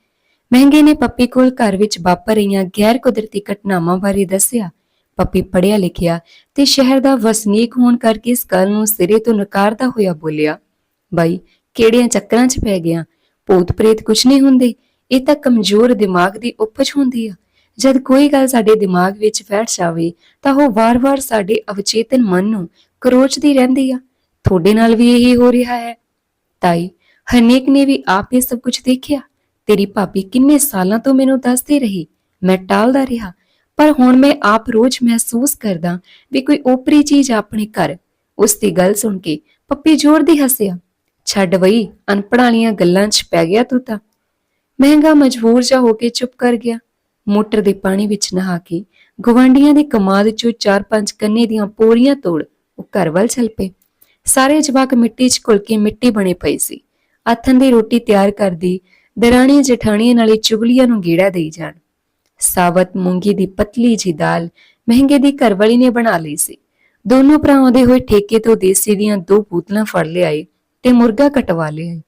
ਮਹਿੰਗੇ ਨੇ ਪੱਪੀ ਕੋਲ ਘਰ ਵਿੱਚ ਵਾਪਰ ਰਹੀਆਂ ਗੈਰ ਕੁਦਰਤੀ ਘਟਨਾਵਾਂ ਬਾਰੇ ਦੱਸਿਆ। ਪੱਪੀ ਪੜਿਆ ਲਿਖਿਆ ਤੇ ਸ਼ਹਿਰ ਦਾ ਵਸਨੀਕ ਹੋਣ ਕਰਕੇ ਇਸ ਗੱਲ ਨੂੰ ਸਿਰੇ ਤੋਂ ਨਕਾਰਦਾ ਹੋਇਆ ਬੋਲਿਆ, ਬਾਈ, ਕਿਹੜਿਆਂ ਚੱਕਰਾਂ 'ਚ ਪੈ ਗਿਆ? ਭੂਤ ਪ੍ਰੇਤ ਕੁਛ ਨਹੀਂ ਹੁੰਦੇ। ਇਹ ਤਾਂ ਕਮਜ਼ੋਰ ਦਿਮਾਗ ਦੀ ਉਪਜ ਹੁੰਦੀ ਆ। ਜਦ ਕੋਈ ਗੱਲ ਸਾਡੇ ਦਿਮਾਗ ਵਿੱਚ ਬੈਠ ਜਾਵੇ, ਤਾਂ ਉਹ ਵਾਰ-ਵਾਰ ਸਾਡੇ ਅਵਚੇਤਨ ਮਨ ਨੂੰ ਕਰੋਚਦੀ ਰਹਿੰਦੀ ਆ। ਤੁਹਾਡੇ ਨਾਲ ਵੀ ਇਹੀ ਹੋ ਰਿਹਾ ਹੈ। ਤਾਈ ਹਰਨੇਕ ਨੇ ਵੀ ਆਪ ਇਹ ਸਭ ਕੁਝ ਦੇਖਿਆ। ਤੇਰੀ ਭਾਬੀ ਕਿੰਨੇ ਸਾਲਾਂ ਤੋਂ ਮੈਨੂੰ ਦੱਸਦੀ ਰਹੀ। ਮੈਂ ਟਾਲਦਾ ਰਿਹਾ, ਪਰ ਹੁਣ ਮੈਂ ਆਪ ਰੋਜ਼ ਮਹਿਸੂਸ ਕਰਦਾ ਵੀ ਕੋਈ ਓਪਰੀ ਚੀਜ਼ ਆਪਣੇ ਘਰ। ਉਸ ਦੀ ਗੱਲ ਸੁਣ ਕੇ ਪੱਪੀ ਜ਼ੋਰ ਦੀ ਹੱਸਿਆ, ਛੱਡ ਵਈ ਅਨਪੜਾਂ ਵਾਲੀਆਂ ਗੱਲਾਂ 'ਚ ਪੈ ਗਿਆ ਤੂੰ ਤਾਂ। ਮਹਿੰਗਾ ਮਜਬੂਰ ਜਾ ਹੋ ਕੇ ਚੁੱਪ ਕਰ ਗਿਆ। ਮੋਟਰ ਦੇ ਪਾਣੀ ਵਿੱਚ ਨਹਾ ਕੇ ਗਵਾਂਡੀਆਂ ਦੀ ਕਮਾਦ 'ਚੋਂ ਚਾਰ ਪੰਜ ਕੰਨੇ ਦੀਆਂ ਪੋਰੀਆਂ ਤੋੜ ਉਹ ਘਰ ਵੱਲ ਚੱਲ ਪਏ। ਸਾਰੇ ਜਵਾਕ ਮਿੱਟੀ 'ਚ ਘੁਲ ਕੇ ਮਿੱਟੀ ਬਣੇ ਪਏ ਸੀ। ਆਥਨ ਦੀ ਰੋਟੀ ਤਿਆਰ ਕਰਦੀ, ਦਰਾਣੀ ਜਠਾਣੀਆਂ ਨਾਲੇ ਚੁਗਲੀਆਂ ਨੂੰ ਗੇੜਾ ਦੇਈ ਜਾਣ। ਸਾਵਤ ਮੂੰਗੀ ਦੀ ਪਤਲੀ ਜੀ ਦਾਲ ਮਹਿੰਗੇ ਦੀ ਘਰਵਾਲੀ ਨੇ ਬਣਾ ਲਈ ਸੀ। ਦੋਨੋਂ ਭਰਾ ਆਉਂਦੇ ਹੋਏ ਠੇਕੇ ਤੋਂ ਦੇਸੀ ਦੀਆਂ ਦੋ ਬੋਤਲਾਂ ਫੜ ਲਿਆਏ ਤੇ ਮੁਰਗਾ ਕਟਵਾ ਲਿਆਏ।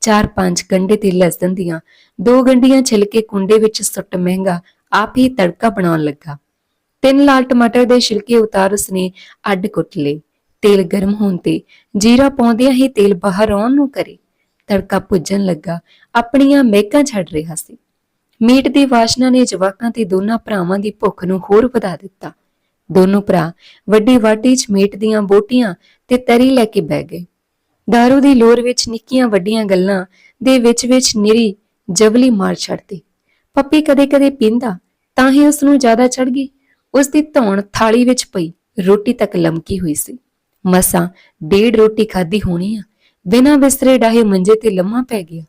ਚਾਰ ਪੰਜ ਗੰਡੇ ਤੇ ਲਸਣ ਦੀਆਂ ਦੋ ਗੰਡੀਆਂ ਛਿਲਕੇ ਕੁੰਡੇ ਵਿੱਚ ਸੁੱਟ ਮਹਿੰਗਾ ਆਪ ਹੀ ਤੜਕਾ ਬਣਾਉਣ ਲੱਗਾ। ਤਿੰਨ ਲਾਲ ਟਮਾਟਰ ਦੇ ਛਿਲਕੇ ਉਤਾਰ ਉਸਨੇ ਅੱਡ ਕੁੱਟ ਲਏ। ਤੇਲ ਗਰਮ ਹੋਣ ਤੇ ਜੀਰਾ ਪਾਉਂਦਿਆਂ ਹੀ ਤੇਲ ਬਾਹਰ ਆਉਣ ਨੂੰ ਕਰੇ। ਤੜਕਾ ਭੁੱਜਣ ਲੱਗਾ। ਆਪਣੀਆਂ ਮਹਿਕਾਂ ਛੱਡ ਰਿਹਾ ਸੀ। ਮੀਟ ਦੀ ਵਾਸ਼ਨਾ ਨੇ ਜਵਾਕਾਂ ਤੇ ਦੋਨਾਂ ਭਰਾਵਾਂ ਦੀ ਭੁੱਖ ਨੂੰ ਹੋਰ ਵਧਾ ਦਿੱਤਾ। ਦੋਨੋਂ ਭਰਾ ਵੱਡੀ ਵਾਟੀ 'ਚ ਮੀਟ ਦੀਆਂ ਬੋਟੀਆਂ ਤੇ ਤਰੀ ਲੈ ਕੇ ਬਹਿ ਗਏ। ਦਾਰੂ ਦੀ ਲੋਰ ਵਿੱਚ ਨਿੱਕੀਆਂ ਵੱਡੀਆਂ ਗੱਲਾਂ ਦੇ ਵਿੱਚ ਵਿੱਚ ਨਿਰੀ ਜਵਲੀ ਮਾਰ ਛੱਡਦੀ। ਪੱਪੀ ਕਦੇ-ਕਦੇ ਪੀਂਦਾ, ਤਾਂ ਹੀ ਉਸ ਨੂੰ ਜ਼ਿਆਦਾ ਚੜ ਗਈ। ਉਸ ਦੀ ਧੌਣ ਥਾਲੀ ਵਿੱਚ ਪਈ, ਰੋਟੀ ਤੱਕ ਲਮਕੀ ਹੋਈ ਸੀ। ਮਸਾਂ ਡੇਢ ਰੋਟੀ ਖਾਧੀ ਹੋਣੀ ਆ। ਬਿਨਾਂ ਬਿਸਤਰੇ ਡਾਹੇ ਮੰਜੇ ਤੇ ਲੰਮਾ ਪੈ ਗਿਆ।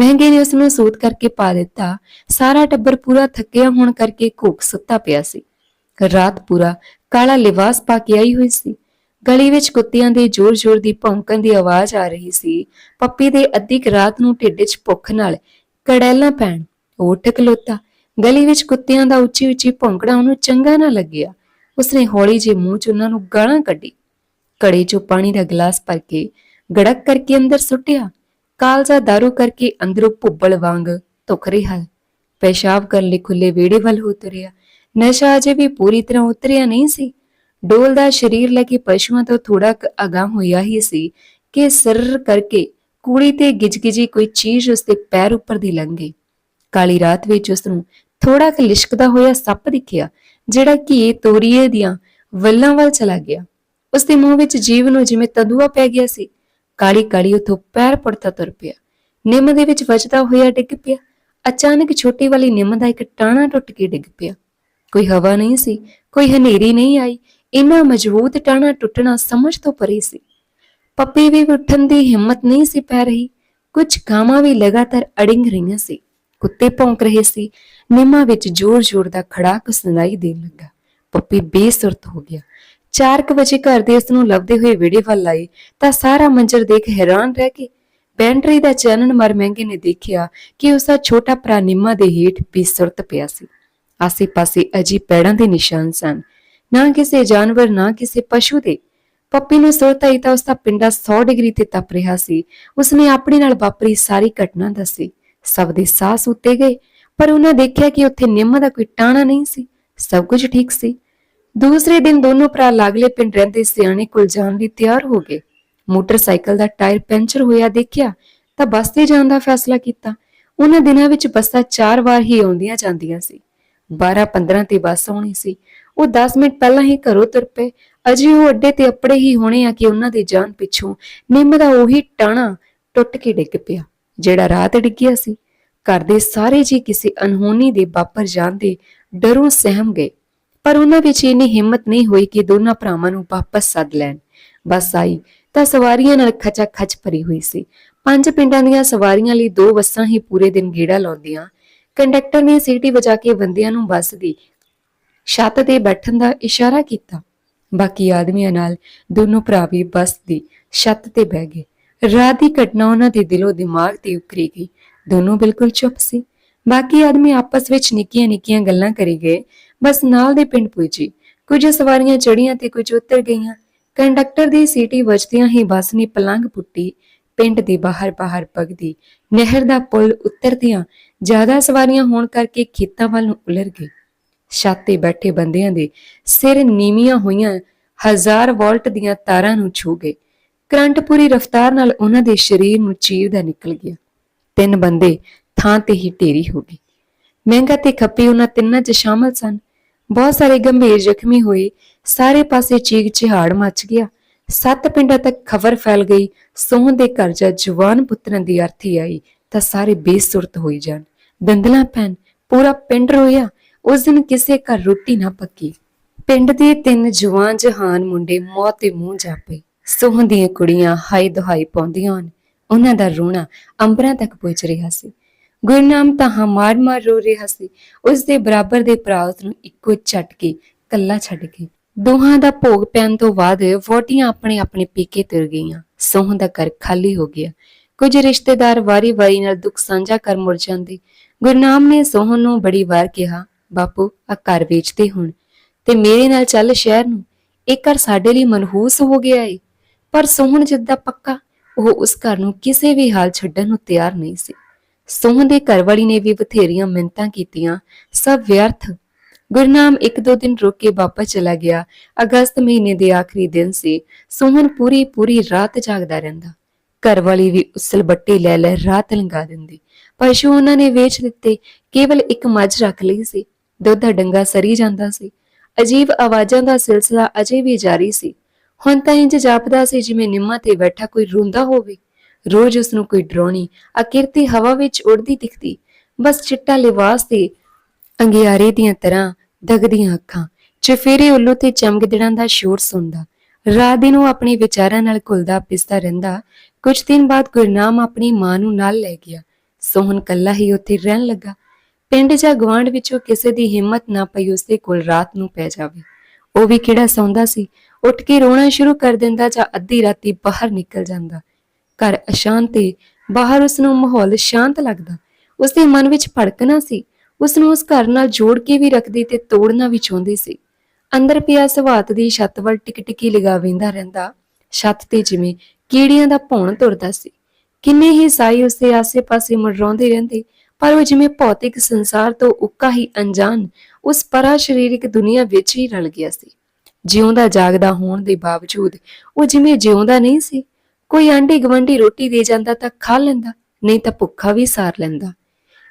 ਮਹਿੰਗੇ ਨੇ ਉਸ ਨੂੰ ਸੂਤ ਕਰਕੇ ਪਾ ਦਿੱਤਾ। ਸਾਰਾ ਟੱਬਰ ਪੂਰਾ ਥੱਕਿਆ ਹੋਣ ਕਰਕੇ ਘੁੱਕ ਸੁੱਤਾ ਪਿਆ ਸੀ। ਰਾਤ ਪੂਰਾ ਕਾਲਾ ਲਿਬਾਸ ਪਾ ਕੇ ਆਈ ਹੋਈ ਸੀ। ਗਲੀ ਵਿੱਚ ਕੁੱਤਿਆਂ ਦੇ ਜ਼ੋਰ-ਜ਼ੋਰ ਦੀ ਭੌਂਕਣ ਦੀ ਆਵਾਜ਼ ਆ ਰਹੀ ਸੀ। ਪੱਪੀ ਦੇ ਅੱਧੀ ਕੁ ਰਾਤ ਨੂੰ ਢਿੱਡ 'ਚ ਭੁੱਖ ਨਾਲ ਕੜੈਲਾਂ ਪੈਣ, ਉਹ ਉੱਠ ਗਲੀ ਵਿੱਚ ਕੁੱਤਿਆਂ ਦਾ ਉੱਚੀ-ਉੱਚੀ ਭੌਂਕਣਾ ਉਹਨੂੰ ਚੰਗਾ ਨਾ ਲੱਗਿਆ। ਉਸਨੇ ਹੌਲੀ ਜਿਹੇ ਮੂੰਹ 'ਚ ਉਹਨਾਂ ਨੂੰ ਗਾਲਾਂ ਕੱਢੀ। ਕੜੇ 'ਚੋਂ ਪਾਣੀ ਦਾ ਗਲਾਸ ਭਰ ਕੇ ਗੜਕ ਕਰਕੇ ਅੰਦਰ ਸੁੱਟਿਆ। ਕਾਲਜਾ ਦਾਰੂ ਕਰਕੇ ਅੰਦਰੋਂ ਭੁੱਬਲ ਵਾਂਗ ਧੁਖ ਰਿਹਾ। ਪੇਸ਼ਾਬ ਕਰਨ ਲਈ ਖੁੱਲੇ ਵਿਹੜੇ ਵੱਲ ਹੋ ਤੁਰਿਆ। ਨਸ਼ਾ ਅਜੇ ਵੀ ਪੂਰੀ ਤਰ੍ਹਾਂ ਉਤਰਿਆ ਨਹੀਂ ਸੀ। ਡੋਲ ਦਾ ਸਰੀਰ ਲੈ ਕੇ ਪਸ਼ੂਆਂ ਤੋਂ ਥੋੜਾ ਕੁ ਅਗਾਂਹ ਹੋਇਆ ਹੀ ਸੀ ਕਿ ਸਰਰ ਕਰਕੇ ਕੂੜੀ ਤੇ ਗਿਜਗਿਜੀ ਕੋਈ ਚੀਜ਼ ਉਸਦੇ ਪੈਰ ਉੱਪਰ ਦੀ ਲੰਘ ਗਈ। ਕਾਲੀ ਰਾਤ ਵਿੱਚ ਉਸ ਨੂੰ ਥੋੜਾ ਕੁ ਲਿਸ਼ਕਦਾ ਹੋਇਆ ਸੱਪ ਦਿਖਿਆ, ਜਿਹੜਾ ਘੀ ਤੋਰੀਏ ਦੀਆਂ ਵੱਲਾਂ ਵੱਲ ਚਲਾ ਗਿਆ। ਉਸਦੇ ਮੂੰਹ ਵਿੱਚ ਜੀਵ ਨੂੰ ਜਿਵੇਂ ਤਦੂਆ ਪੈ ਗਿਆ ਸੀ। ਕਾਲੀ ਕਾਲੀ ਉਥੋਂ ਪੈਰ ਪੜਤਾ ਤੁਰ ਪਿਆ। ਨਿੰਮ ਦੇ ਵਿੱਚ ਵੱਜਦਾ ਹੋਇਆ ਡਿੱਗ ਪਿਆ। ਅਚਾਨਕ ਛੋਟੀ ਵਾਲੀ ਨਿੰਮ ਦਾ ਇੱਕ ਟਾਣਾ ਟੁੱਟ ਕੇ ਡਿੱਗ ਪਿਆ। ਕੋਈ ਹਵਾ ਨਹੀਂ ਸੀ, ਕੋਈ ਹਨੇਰੀ ਨਹੀਂ ਆਈ। ਇੰਨਾ ਮਜ਼ਬੂਤ ਟਾਣਾ ਟੁੱਟਣਾ ਸਮਝ ਤੋਂ ਪਰੇ ਸੀ। ਪੱਪੀ ਵੀ ਉੱਠਣ ਦੀ ਹਿੰਮਤ ਨਹੀਂ ਸੀ ਪੈ ਰਹੀ। ਕੁਝ ਗਾਵਾਂ ਵੀ ਲਗਾਤਾਰ ਅੜਿੰਗ ਰਹੀਆਂ ਸੀ। ਕੁੱਤੇ ਭੌਂਕ ਰਹੇ ਸੀ। ਨਿੰਮਾਂ ਵਿੱਚ ਜ਼ੋਰ-ਜ਼ੋਰ ਦਾ ਖੜਾਕ ਸੁਣਾਈ ਦੇਣ ਲੱਗਾ। ਪੱਪੀ ਬੇਸੁਰਤ ਹੋ ਗਿਆ। 4 ਵਜੇ ਘਰ ਦੇ ਉਸ ਨੂੰ ਲੱਭਦੇ ਹੋਏ ਵਿੜੇ ਵੱਲ ਆਏ ਤਾਂ ਸਾਰਾ ਮੰਜ਼ਰ ਦੇਖ ਹੈਰਾਨ ਰਹਿ ਗਏ ਬੈਂਟਰੀ ਦਾ ਚਾਨਣ ਮਰ ਮਹਿੰਗੇ ਨੇ ਦੇਖਿਆ ਕਿ ਉਸ ਦਾ ਛੋਟਾ ਭਰਾ ਨਿੰਮਾ ਦੇ ਹੇਠ ਬੇਸੁਰਤ ਪਿਆ ਸੀ। ਆਸੇ-ਪਾਸੇ ਅਜੀ ਪੈੜਾਂ ਦੇ ਨਿਸ਼ਾਨ ਸਨ। ਨਾ ਕਿਸੇ ਜਾਨਵਰ, ਨਾ ਕਿਸੇ ਪਸ਼ੂ ਦੇ। ਪੱਪੀ ਨੂੰ ਸੁਰਤ ਆਈ ਤਾਂ ਉਸ ਦਾ ਪਿੰਡਾ 100 ਡਿਗਰੀ ਤੇ ਤਪ ਰਿਹਾ ਸੀ। ਉਸਨੇ ਆਪਣੇ ਨਾਲ ਵਾਪਰੀ ਸਾਰੀ ਘਟਨਾ ਦੱਸੀ। ਸਭ ਦੇ ਸਾਹ ਸੁੱਤੇ ਗਏ, ਪਰ ਉਹਨਾਂ ਦੇਖਿਆ ਕਿ ਉੱਥੇ ਨਿੰਮ ਦਾ ਕੋਈ ਟਾਣਾ ਨਹੀਂ ਸੀ। ਸਭ ਕੁਝ ਠੀਕ ਸੀ। ਦੂਸਰੇ ਦਿਨ ਦੋਨੋਂ ਭਰਾ ਲਾਗਲੇ ਪਿੰਡ ਰਹਿੰਦੇ ਸਿਆਣੇ ਕੋਲ ਜਾਣ ਲਈ ਤਿਆਰ ਹੋ ਗਏ। ਮੋਟਰਸਾਈਕਲ ਦਾ ਟਾਇਰ ਪੈਂਚਰ ਹੋਇਆ ਦੇਖਿਆ, ਤਾਂ ਬੱਸ ਤੇ ਜਾਣ ਦਾ ਫੈਸਲਾ ਕੀਤਾ। ਉਹਨਾਂ ਦਿਨਾਂ ਵਿੱਚ ਬੱਸਾਂ ਚਾਰ ਵਾਰ ਹੀ ਆਉਂਦੀਆਂ ਜਾਂਦੀਆਂ ਸੀ। 12-15 ਤੇ ਬੱਸ ਆਉਣੀ ਸੀ। ਉਹ 10 ਮਿੰਟ ਪਹਿਲਾਂ ਹੀ ਘਰੋਂ ਤੁਰ ਪਏ। ਅਜੇ ਉਹ ਅੱਡੇ ਤੇ ਅੱਪੜੇ ਹੀ ਹੋਣੇ ਆ ਕਿ ਉਹਨਾਂ ਦੇ ਜਾਨ ਪਿੱਛੋਂ ਨਿੰਮ ਦਾ ਉਹੀ ਟਾਣਾ ਟੁੱਟ ਕੇ ਡਿੱਗ ਪਿਆ, ਜਿਹੜਾ ਰਾਤ ਡਿੱਗਿਆ ਸੀ। ਘਰ ਦੇ ਸਾਰੇ ਜੀ ਕਿਸੇ ਅਨਹੋਣੀ ਦੇ ਵਾਪਰ ਜਾਣ ਦੇ ਡਰੋਂ ਸਹਿਮ ਗਏ। ਪਰ ਉਹਨਾਂ ਵਿੱਚ ਇੰਨੀ ਹਿੰਮਤ ਨਹੀਂ ਹੋਈ ਕਿ ਦੋਨਾਂ ਭਰਾਵਾਂ ਨੂੰ ਵਾਪਸ ਸੱਦ ਲੈਣ। ਬੱਸ ਆਈ, ਤਾਂ ਸਵਾਰੀਆਂ ਨਾਲ ਖਚਾ ਖਚ ਭਰੀ ਹੋਈ ਸੀ। ਪੰਜ ਪਿੰਡਾਂ ਦੀਆਂ ਸਵਾਰੀਆਂ ਲਈ ਦੋ ਬੱਸਾਂ ਹੀ ਪੂਰੇ ਦਿਨ ਗੇੜਾ ਲਾਉਂਦੀਆਂ। ਕੰਡਕਟਰ ਨੇ ਸੀਟੀ ਵਜਾ ਕੇ ਬੰਦਿਆਂ ਨੂੰ ਬੱਸ ਦੀ ਛੱਤ ਤੇ ਬੈਠਣ ਦਾ ਇਸ਼ਾਰਾ ਕੀਤਾ। ਬਾਕੀ ਆਦਮੀਆਂ ਨਾਲ ਦੋਨੋਂ ਭਰਾ ਵੀ ਬੱਸ ਦੀ ਛੱਤ ਤੇ ਬਹਿ ਗਏ। ਰਾਤ ਦੀ ਘਟਨਾ ਉਹਨਾਂ ਦੇ ਦਿਲੋਂ ਦਿਮਾਗ ਤੇ ਉਕਰੀ ਗਈ। ਦੋਨੋਂ ਬਿਲਕੁਲ ਚੁੱਪ ਸੀ। ਬਾਕੀ ਆਦਮੀ ਆਪਸ ਵਿੱਚ ਨਿੱਕੀਆਂ-ਨਿੱਕੀਆਂ ਗੱਲਾਂ ਕਰੀ ਗਏ। ਬਸ ਨਾਲ ਦੇ ਪਿੰਡ ਪੁੱਜੀ। ਕੁਝ ਸਵਾਰੀਆਂ ਚੜੀਆਂ ਤੇ ਕੁਝ ਉਤਰ ਗਈਆਂ। ਕੰਡਕਟਰ ਦੀ ਸੀਟੀ ਵੱਜਦਿਆਂ ਹੀ ਬੱਸ ਨੇ ਪਲੰਗ ਪੁੱਟੀ। ਪਿੰਡ ਦੇ ਬਾਹਰ-ਬਾਹਰ ਪਗਦੀ ਨਹਿਰ ਦਾ ਪੁਲ ਉਤਰਦਿਆਂ ਜ਼ਿਆਦਾ ਸਵਾਰੀਆਂ ਹੋਣ ਕਰਕੇ ਖੇਤਾਂ ਵੱਲ ਨੂੰ ਉਲਰ ਗਈ ਛੱਤ ਤੇ ਬੈਠੇ ਬੰਦਿਆਂ ਦੇ ਸਿਰ ਨੀਵੀਆਂ ਹੋਈਆਂ ਹਜ਼ਾਰ ਵੋਲਟ ਦੀਆਂ ਤਾਰਾਂ ਨੂੰ ਛੂ ਗਏ। ਕਰੰਟ ਪੂਰੀ ਰਫ਼ਤਾਰ ਨਾਲ ਉਹਨਾਂ ਦੇ ਸਰੀਰ ਨੂੰ ਚੀਰਦਾ ਨਿਕਲ ਗਿਆ। ਤਿੰਨ ਬੰਦੇ ਥਾਂ ਤੇ ਹੀ ਢੇਰੀ ਹੋ ਗਏ। ਮਹਿੰਗਾ ਤੇ ਖੱਪੀ ਉਹਨਾਂ ਤਿੰਨਾਂ 'ਚ ਸ਼ਾਮਲ ਸਨ। ਬਹੁਤ ਸਾਰੇ ਗੰਭੀਰ ਜ਼ਖਮੀ ਹੋਏ। ਸਾਰੇ ਪਾਸੇ ਚੀਕ ਚਿਹਾੜ ਮਚ ਗਿਆ। ਸੱਤ ਪਿੰਡਾਂ ਤੱਕ ਖਬਰ ਫੈਲ ਗਈ। ਸੋਹਣ ਦੇ ਘਰ ਜਾ ਜਵਾਨ ਪੁੱਤਰਾਂ ਦੀ ਅਰਥੀ ਆਈ ਤਾਂ ਸਾਰੇ ਬੇਸੁਰਤ ਹੋਈ ਜਾਣ। ਦੰਦਲਾ ਪੈਣ, ਪੂਰਾ ਪਿੰਡ ਰੋਇਆ। ਉਸ ਦਿਨ ਕਿਸੇ ਘਰ ਰੋਟੀ ਨਾ ਪੱਕੀ। ਪਿੰਡ ਦੇ ਤਿੰਨ ਜਵਾਨ ਜਹਾਨ ਮੁੰਡੇ ਮੌਤ ਦੇ ਮੂੰਹ ਜਾ ਪਏ। ਸੋਹਣ ਦੀਆਂ ਕੁੜੀਆਂ ਹਾਈ ਦੁਹਾਈ ਪਾਉਂਦੀਆਂ ਹਨ। ਉਹਨਾਂ ਦਾ ਰੋਣਾ ਅੰਬਰਾਂ ਤੱਕ ਪਹੁੰਚ ਰਿਹਾ ਸੀ। ਗੁਰਨਾਮ ਤਾਂ ਹਾਂ ਮਾਰ ਮਾਰ ਰੋ ਰਿਹਾ ਸੀ। ਉਸ ਦੇ ਬਰਾਬਰ ਦੇ ਭਰਾ ਉਸ ਨੂੰ ਇੱਕੋ ਝਟ ਕੇ ਕੱਲਾ ਛੱਡ ਕੇ। ਦੋਹਾਂ ਦਾ ਭੋਗ ਪੈਣ ਤੋਂ ਬਾਅਦ ਵੋਟੀਆਂ ਆਪਣੇ ਆਪਣੇ ਪੀਕੇ ਤੁਰ ਗਈਆਂ। ਸੋਹਣ ਦਾ ਘਰ ਖਾਲੀ ਹੋ ਗਿਆ। ਕੁਝ ਰਿਸ਼ਤੇਦਾਰ ਵਾਰੀ-ਵਾਰੀ ਨਾਲ ਦੁੱਖ ਸਾਂਝਾ ਕਰ ਮੁੜ ਜਾਂਦੇ। ਗੁਰਨਾਮ ਨੇ ਸੋਹਣ ਨੂੰ ਬੜੀ ਵਾਰ ਕਿਹਾ, ਬਾਪੂ ਆ ਘਰ ਵੇਚਦੇ ਹੁਣ। ਤੇ ਮੇਰੇ ਨਾਲ ਚੱਲ ਸ਼ਹਿਰ ਨੂੰ। ਇਹ ਘਰ ਸਾਡੇ ਲਈ ਮਨਹੂਸ ਹੋ ਗਿਆ ਏ। ਪਰ ਸੋਹਣ ਜਿੱਦਾਂ ਪੱਕਾ, ਉਹ ਉਸ ਘਰ ਨੂੰ ਕਿਸੇ ਵੀ ਹਾਲ ਛੱਡਣ ਨੂੰ ਤਿਆਰ ਨਹੀਂ ਸੀ। ਸੋਹਣ ਦੇ ਘਰਵਾਲੀ ਨੇ ਵੀ ਬਥੇਰੀਆਂ ਮਿੰਤਾਂ ਕੀਤੀਆਂ, ਸਭ ਵਿਅਰਥ। ਗੁਰਨਾਮ ਇੱਕ ਦੋ ਦਿਨ ਰੁਕ ਕੇ ਵਾਪਸ ਚਲਾ ਗਿਆ। ਅਗਸਤ ਮਹੀਨੇ ਦੇ ਆਖਰੀ ਦਿਨ ਸੀ। ਸੋਹਣ ਪੂਰੀ ਪੂਰੀ ਰਾਤ ਜਾਗਦਾ ਰਹਿੰਦਾ। ਘਰਵਾਲੀ ਵੀ ਉਸਲ ਬੱਟੇ ਲੈ ਲੈ ਰਾਤ ਲੰਘਾ ਦਿੰਦੀ। ਪਸ਼ੂ ਉਹਨਾਂ ਨੇ ਵੇਚ ਦਿੱਤੇ। ਕੇਵਲ ਇੱਕ ਮੱਝ ਰੱਖ ਲਈ ਸੀ। ਦੁੱਧ ਦਾ ਡੰਗਾ ਸਰੀ ਜਾਂਦਾ ਸੀ। ਅਜੀਬ ਆਵਾਜ਼ਾਂ ਦਾ ਸਿਲਸਿਲਾ ਅਜੇ ਵੀ ਜਾਰੀ ਸੀ। ਹੁਣ ਤਾਂ ਇੰਜ ਜਾਪਦਾ ਸੀ ਜਿਵੇਂ ਨਿੰਮਾਂ ਤੇ ਬੈਠਾ ਕੋਈ ਰੋਂਦਾ ਹੋਵੇ। ਰੋਜ਼ ਉਸ ਨੂੰ ਕੋਈ ਡਰਾਉਣੀ ਅਕਿਰਤੀ ਹਵਾ ਵਿੱਚ ਉੜਦੀ ਦਿਖਦੀ, ਬਸ ਚਿੱਟਾ ਲਿਬਾਸ ਤੇ ਅੰਗਿਆਰੇ ਦੀਆਂ ਤਰ੍ਹਾਂ ਦਗਦੀਆਂ ਅੱਖਾਂ, ਚਫੇਰੇ ਉੱਲੂ ਤੇ ਚਮਗਦੜਾਂ ਦਾ ਸ਼ੋਰ ਸੁਣਦਾ। ਰਾਤ ਦਿਨ ਉਹ ਆਪਣੇ ਵਿਚਾਰਾਂ ਨਾਲ ਘੁਲਦਾ ਪਿਸਦਾ ਰਹਿੰਦਾ। ਕੁਝ ਦਿਨ ਬਾਅਦ ਗੁਰਨਾਮ ਆਪਣੀ ਮਾਂ ਨੂੰ ਨਾਲ ਲੈ ਗਿਆ। ਸੋਹਨ ਕੱਲਾ ਹੀ ਉੱਥੇ ਰਹਿਣ ਲੱਗਾ। ਪਿੰਡ ਜਾਂ ਗਵਾਂਢ ਵਿੱਚੋਂ ਕਿਸੇ ਦੀ ਹਿੰਮਤ ਨਾ ਪਈ ਉਸਦੇ ਕੋਲ ਰਾਤ ਨੂੰ ਪੈ ਜਾਵੇ। ਉਹ ਵੀ ਕਿਹੜਾ ਸੌਂਦਾ ਸੀ? ਉੱਠ ਕੇ ਰੋਣਾ ਸ਼ੁਰੂ ਕਰ ਦਿੰਦਾ ਜਾਂ ਅੱਧੀ ਰਾਤੀ ਬਾਹਰ ਨਿਕਲ ਜਾਂਦਾ? ਘਰ ਅਸ਼ਾਂਤ ਤੇ ਬਾਹਰ ਉਸ ਨੂੰ ਮਾਹੌਲ ਸ਼ਾਂਤ ਲੱਗਦਾ। ਉਸ ਦੇ ਮਨ ਵਿੱਚ ਭੜਕਣਾ ਸੀ। ਉਸ ਨੂੰ ਉਸ ਘਰ ਨਾਲ ਜੋੜ ਕੇ ਵੀ ਰੱਖਦੀ ਤੇ ਤੋੜਨਾ ਵੀ ਚਾਹੁੰਦੀ ਸੀ। ਅੰਦਰ ਪਿਆ ਸਵਾਤ ਦੀ ਛੱਤ ਵੱਲ ਟਿਕ ਲਗਾ ਲਗਾਵੇਂਦਾ ਰਹਿੰਦਾ। ਛੱਤ ਤੇ ਜਿਵੇਂ ਕੀੜੀਆਂ ਦਾ ਭੌਣ ਤੁਰਦਾ ਸੀ। ਕਿੰਨੇ ਹੀ ਸਾਈ ਉਸ ਦੇ ਆਸੇ-ਪਾਸੇ ਮੰਡਰਾਉਂਦੇ ਰਹਿੰਦੇ, ਪਰ ਉਹ ਜਿਵੇਂ ਭੌਤਿਕ ਸੰਸਾਰ ਤੋਂ ਉੱਕਾ ਹੀ ਅਣਜਾਣ, ਉਸ ਪਰਾ ਸਰੀਰਕ ਦੁਨੀਆ ਵਿੱਚ ਹੀ ਰਲ ਗਿਆ ਸੀ। ਜਿਉਂਦਾ ਜਾਗਦਾ ਹੋਣ ਦੇ ਬਾਵਜੂਦ ਉਹ ਜਿਵੇਂ ਜਿਉਂਦਾ ਨਹੀਂ ਸੀ ਕੋਈ ਆਂਢੀ ਗਵੰਡੀ ਰੋਟੀ ਦੇ ਜਾਂਦਾ ਤਾਂ ਖਾ ਲੈਂਦਾ, ਨਹੀਂ ਤਾਂ ਭੁੱਖਾ ਵੀ ਸਾਰ ਲੈਂਦਾ।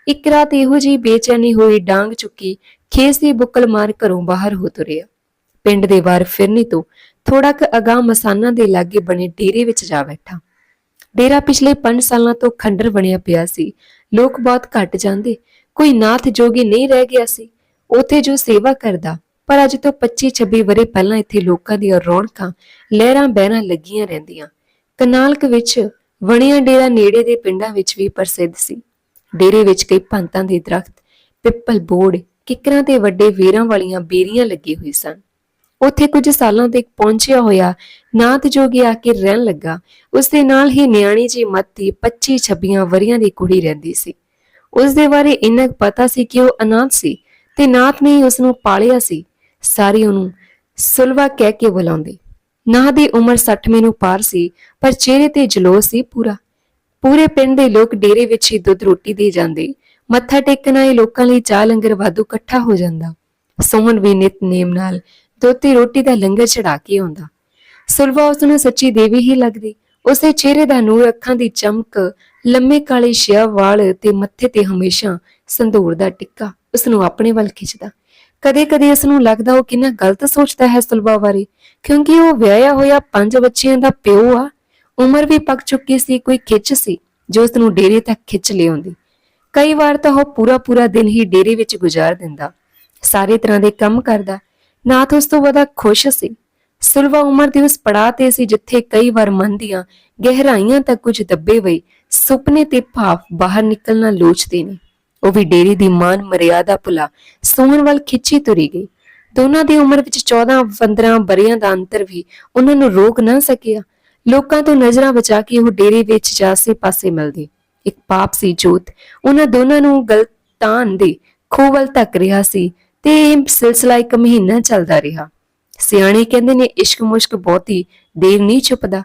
ਇੱਕ ਰਾਤ ਇਹੋ ਜਿਹੀ ਬੇਚੈਨੀ ਹੋਈ ਡਾਂਗ ਚੁੱਕੀ, ਖੇਸ ਦੀ ਬੁੱਕਲ ਮਾਰ ਘਰੋਂ ਬਾਹਰ ਹੋ ਤੁਰਿਆ। ਪਿੰਡ ਦੇ ਬਾਹਰ ਫਿਰਨੀ ਤੋਂ ਥੋੜਾ ਕੁ ਅਗਾਹ ਮਸਾਨਾਂ ਦੇ ਲਾਗੇ ਬਣੇ ਡੇਰੇ ਵਿੱਚ ਜਾ ਬੈਠਾ। ਡੇਰਾ ਪਿਛਲੇ 5 ਸਾਲਾਂ ਤੋਂ ਖੰਡਰ ਬਣਿਆ ਪਿਆ ਸੀ। ਲੋਕ ਬਹੁਤ ਘਟ ਜਾਂਦੇ। ਕੋਈ ਨਾਥ ਜੋਗੀ ਨਹੀਂ ਰਹਿ ਗਿਆ ਸੀ। ਉਥੇ ਜੋ ਸੇਵਾ ਕਰਦਾ, ਪਰ ਅੱਜ ਤੋਂ 25-26 ਵਰੇ ਪਹਿਲਾਂ ਇੱਥੇ ਲੋਕਾਂ ਦੀਆਂ ਰੌਣਕਾਂ ਲਹਿਰਾਂ ਬਹਿਰਾਂ ਲੱਗੀਆਂ ਰਹਿੰਦੀਆਂ। ਕਨਾਲਕ ਵਿੱਚ ਵਣੀਆਂ ਡੇਰਾ ਨੇੜੇ ਦੇ ਪਿੰਡਾਂ ਵਿੱਚ ਵੀ ਪ੍ਰਸਿੱਧ ਸੀ। ਡੇਰੇ ਵਿੱਚ ਕਈ ਭੰਤਾਂ ਦੇ ਦਰਖਤ, ਪਿੱਪਲ ਬੋੜ, ਕਿਕਰਾਂ ਤੇ ਵੱਡੇ ਵੇਰਾਂ ਵਾਲੀਆਂ ਬੇਰੀਆਂ ਲੱਗੀ ਹੋਈ ਸਨ। ਉੱਥੇ ਕੁਝ ਸਾਲਾਂ ਤੱਕ ਪਹੁੰਚਿਆ ਹੋਇਆ ਨਾਥ ਜੋਗੀ ਆ ਕੇ ਰਹਿਣ ਲੱਗਾ। ਉਸ ਦੇ ਨਾਲ ਹੀ ਨਿਆਣੀ ਜੀ ਮੱਤੀ 25 26 ਵਰਿਆਂ ਦੀ ਕੁੜੀ ਰਹਿੰਦੀ ਸੀ। ਉਸ ਦੇ ਬਾਰੇ ਇੰਨਾ ਕੁ ਪਤਾ ਸੀ ਕਿ ਉਹ ਅਨਾਥ ਸੀ ਤੇ ਨਾਥ ਨੇ ਹੀ ਉਸ ਨੂੰ ਪਾਲਿਆ ਸੀ। ਸਾਰੇ ਉਹਨੂੰ ਸੁਲਵਾ ਕਹਿ ਕੇ ਬੁਲਾਉਂਦੇ। ਨਾਹ ਦੀ ਉਮਰ 60 ਨੂੰ ਪਾਰ ਸੀ, ਪਰ ਚਿਹਰੇ ਤੇ ਜਲੋਸ ਸੀ ਪੂਰਾ। ਪੂਰੇ ਪਿੰਡ ਦੇ ਲੋਕ ਡੇਰੇ ਵਿੱਚ ਹੀ ਦੁੱਧ ਰੋਟੀ ਦੇ ਜਾਂਦੇ। ਮੱਥਾ ਟੇਕਣ ਆਏ ਲੋਕਾਂ ਲਈ ਚਾਹ ਲੰਗਰ ਵਾਧੂ ਇਕੱਠਾ ਹੋ ਜਾਂਦਾ। ਸੋਹਣ ਵੀ ਨਿਤ ਨੇਮ ਨਾਲ ਦੁੱਧ ਤੇ ਰੋਟੀ ਦਾ ਲੰਗਰ ਚੜਾ ਕੇ ਆਉਂਦਾ। ਸੁਲਵਾ ਉਸ ਨੂੰ ਸੱਚੀ ਦੇਵੀ ਹੀ ਲੱਗਦੀ। ਉਸੇ ਚਿਹਰੇ ਦਾ ਨੂਰ ਅੱਖਾਂ ਦੀ ਚਮਕ, ਲੰਮੇ ਕਾਲੇ ਸ਼ਿਆ ਵਾਲ ਤੇ ਮੱਥੇ ਤੇ ਹਮੇਸ਼ਾ ਸੰਧੂਰ ਦਾ ਟਿੱਕਾ ਉਸ ਨੂੰ ਆਪਣੇ ਵੱਲ ਖਿੱਚਦਾ। ਕਦੇ-ਕਦੇ ਇਸ ਨੂੰ ਲੱਗਦਾ ਉਹ ਕਿੰਨਾ ਗਲਤ ਸੋਚਦਾ ਹੈ ਸੁਲਵਾ ਬਾਰੇ, ਕਿਉਂਕਿ ਉਹ ਵਿਆਹਿਆ ਹੋਇਆ ਪੰਜ ਬੱਚਿਆਂ ਦਾ ਪਿਓ ਆ। ਉਮਰ ਵੀ ਪੱਕ ਚੁੱਕੀ ਸੀ, ਕੋਈ ਖਿੱਚ ਸੀ, ਜੋ ਉਸ ਨੂੰ ਡੇਰੇ ਤੱਕ ਖਿੱਚ ਲਿਆਉਂਦੀ। ਕਈ ਵਾਰ ਤਾਂ ਉਹ ਪੂਰਾ ਪੂਰਾ ਦਿਨ ਹੀ ਡੇਰੇ ਵਿੱਚ ਗੁਜ਼ਾਰ ਦਿੰਦਾ। ਸਾਰੇ ਤਰ੍ਹਾਂ ਦੇ ਕੰਮ ਕਰਦਾ। ਨਾਥ ਉਸ ਤੋਂ ਵਧਾ ਖੁਸ਼ ਸੀ। ਸੁਲਵਾ ਉਮਰ ਦੇ ਉਸ ਪੜਾਅ ਤੇ ਸੀ ਜਿੱਥੇ ਕਈ ਵਾਰ ਮਨ ਦੀਆਂ ਗਹਿਰਾਈਆਂ ਤੱਕ ਕੁਝ ਦੱਬੇ ਹੋਏ ਸੁਪਨੇ ਤੇ ਭਾਵ ਬਾਹਰ ਨਿਕਲਣਾ ਲੋਚਦੇ ਨੇ। ਉਹ ਵੀ ਡੇਰੀ ਦੀ ਮਾਨ ਮਰਿਆਦਾ ਭੁਲਾ ਸੋਹਣ ਵੱਲ ਖਿੱਚੀ ਤੁਰੀ ਗਈ। ਦੋਨਾਂ ਦੀ ਉਮਰ ਵਿੱਚ 14-15 ਬਰਿਆਂ ਦਾ ਅੰਤਰ ਵੀ ਉਹਨਾਂ ਨੂੰ ਰੋਕ ਨਾ ਸਕਿਆ। ਲੋਕਾਂ ਤੋਂ ਨਜ਼ਰਾਂ ਬਚਾ ਕੇ ਉਹ ਡੇਰੇ ਵਿੱਚ ਜਾਸੇ ਪਾਸੇ ਮਿਲਦੇ। ਇੱਕ ਪਾਪ ਸੀ ਜੋਤ, ਉਹਨਾਂ ਦੋਨਾਂ ਨੂੰ ਗਲਤਾਨ ਦੇ ਖੂਹ ਵੱਲ ਤੱਕ ਰਿਹਾ ਸੀ ਤੇ ਇਹ ਸਿਲਸਿਲਾ ਇੱਕ ਮਹੀਨਾ ਚੱਲਦਾ ਰਿਹਾ। ਸਿਆਣੇ ਕਹਿੰਦੇ ਨੇ, ਇਸ਼ਕ ਮੁਸ਼ਕ ਬਹੁਤੀ ਦੇਰ ਨਹੀਂ ਛੁਪਦਾ।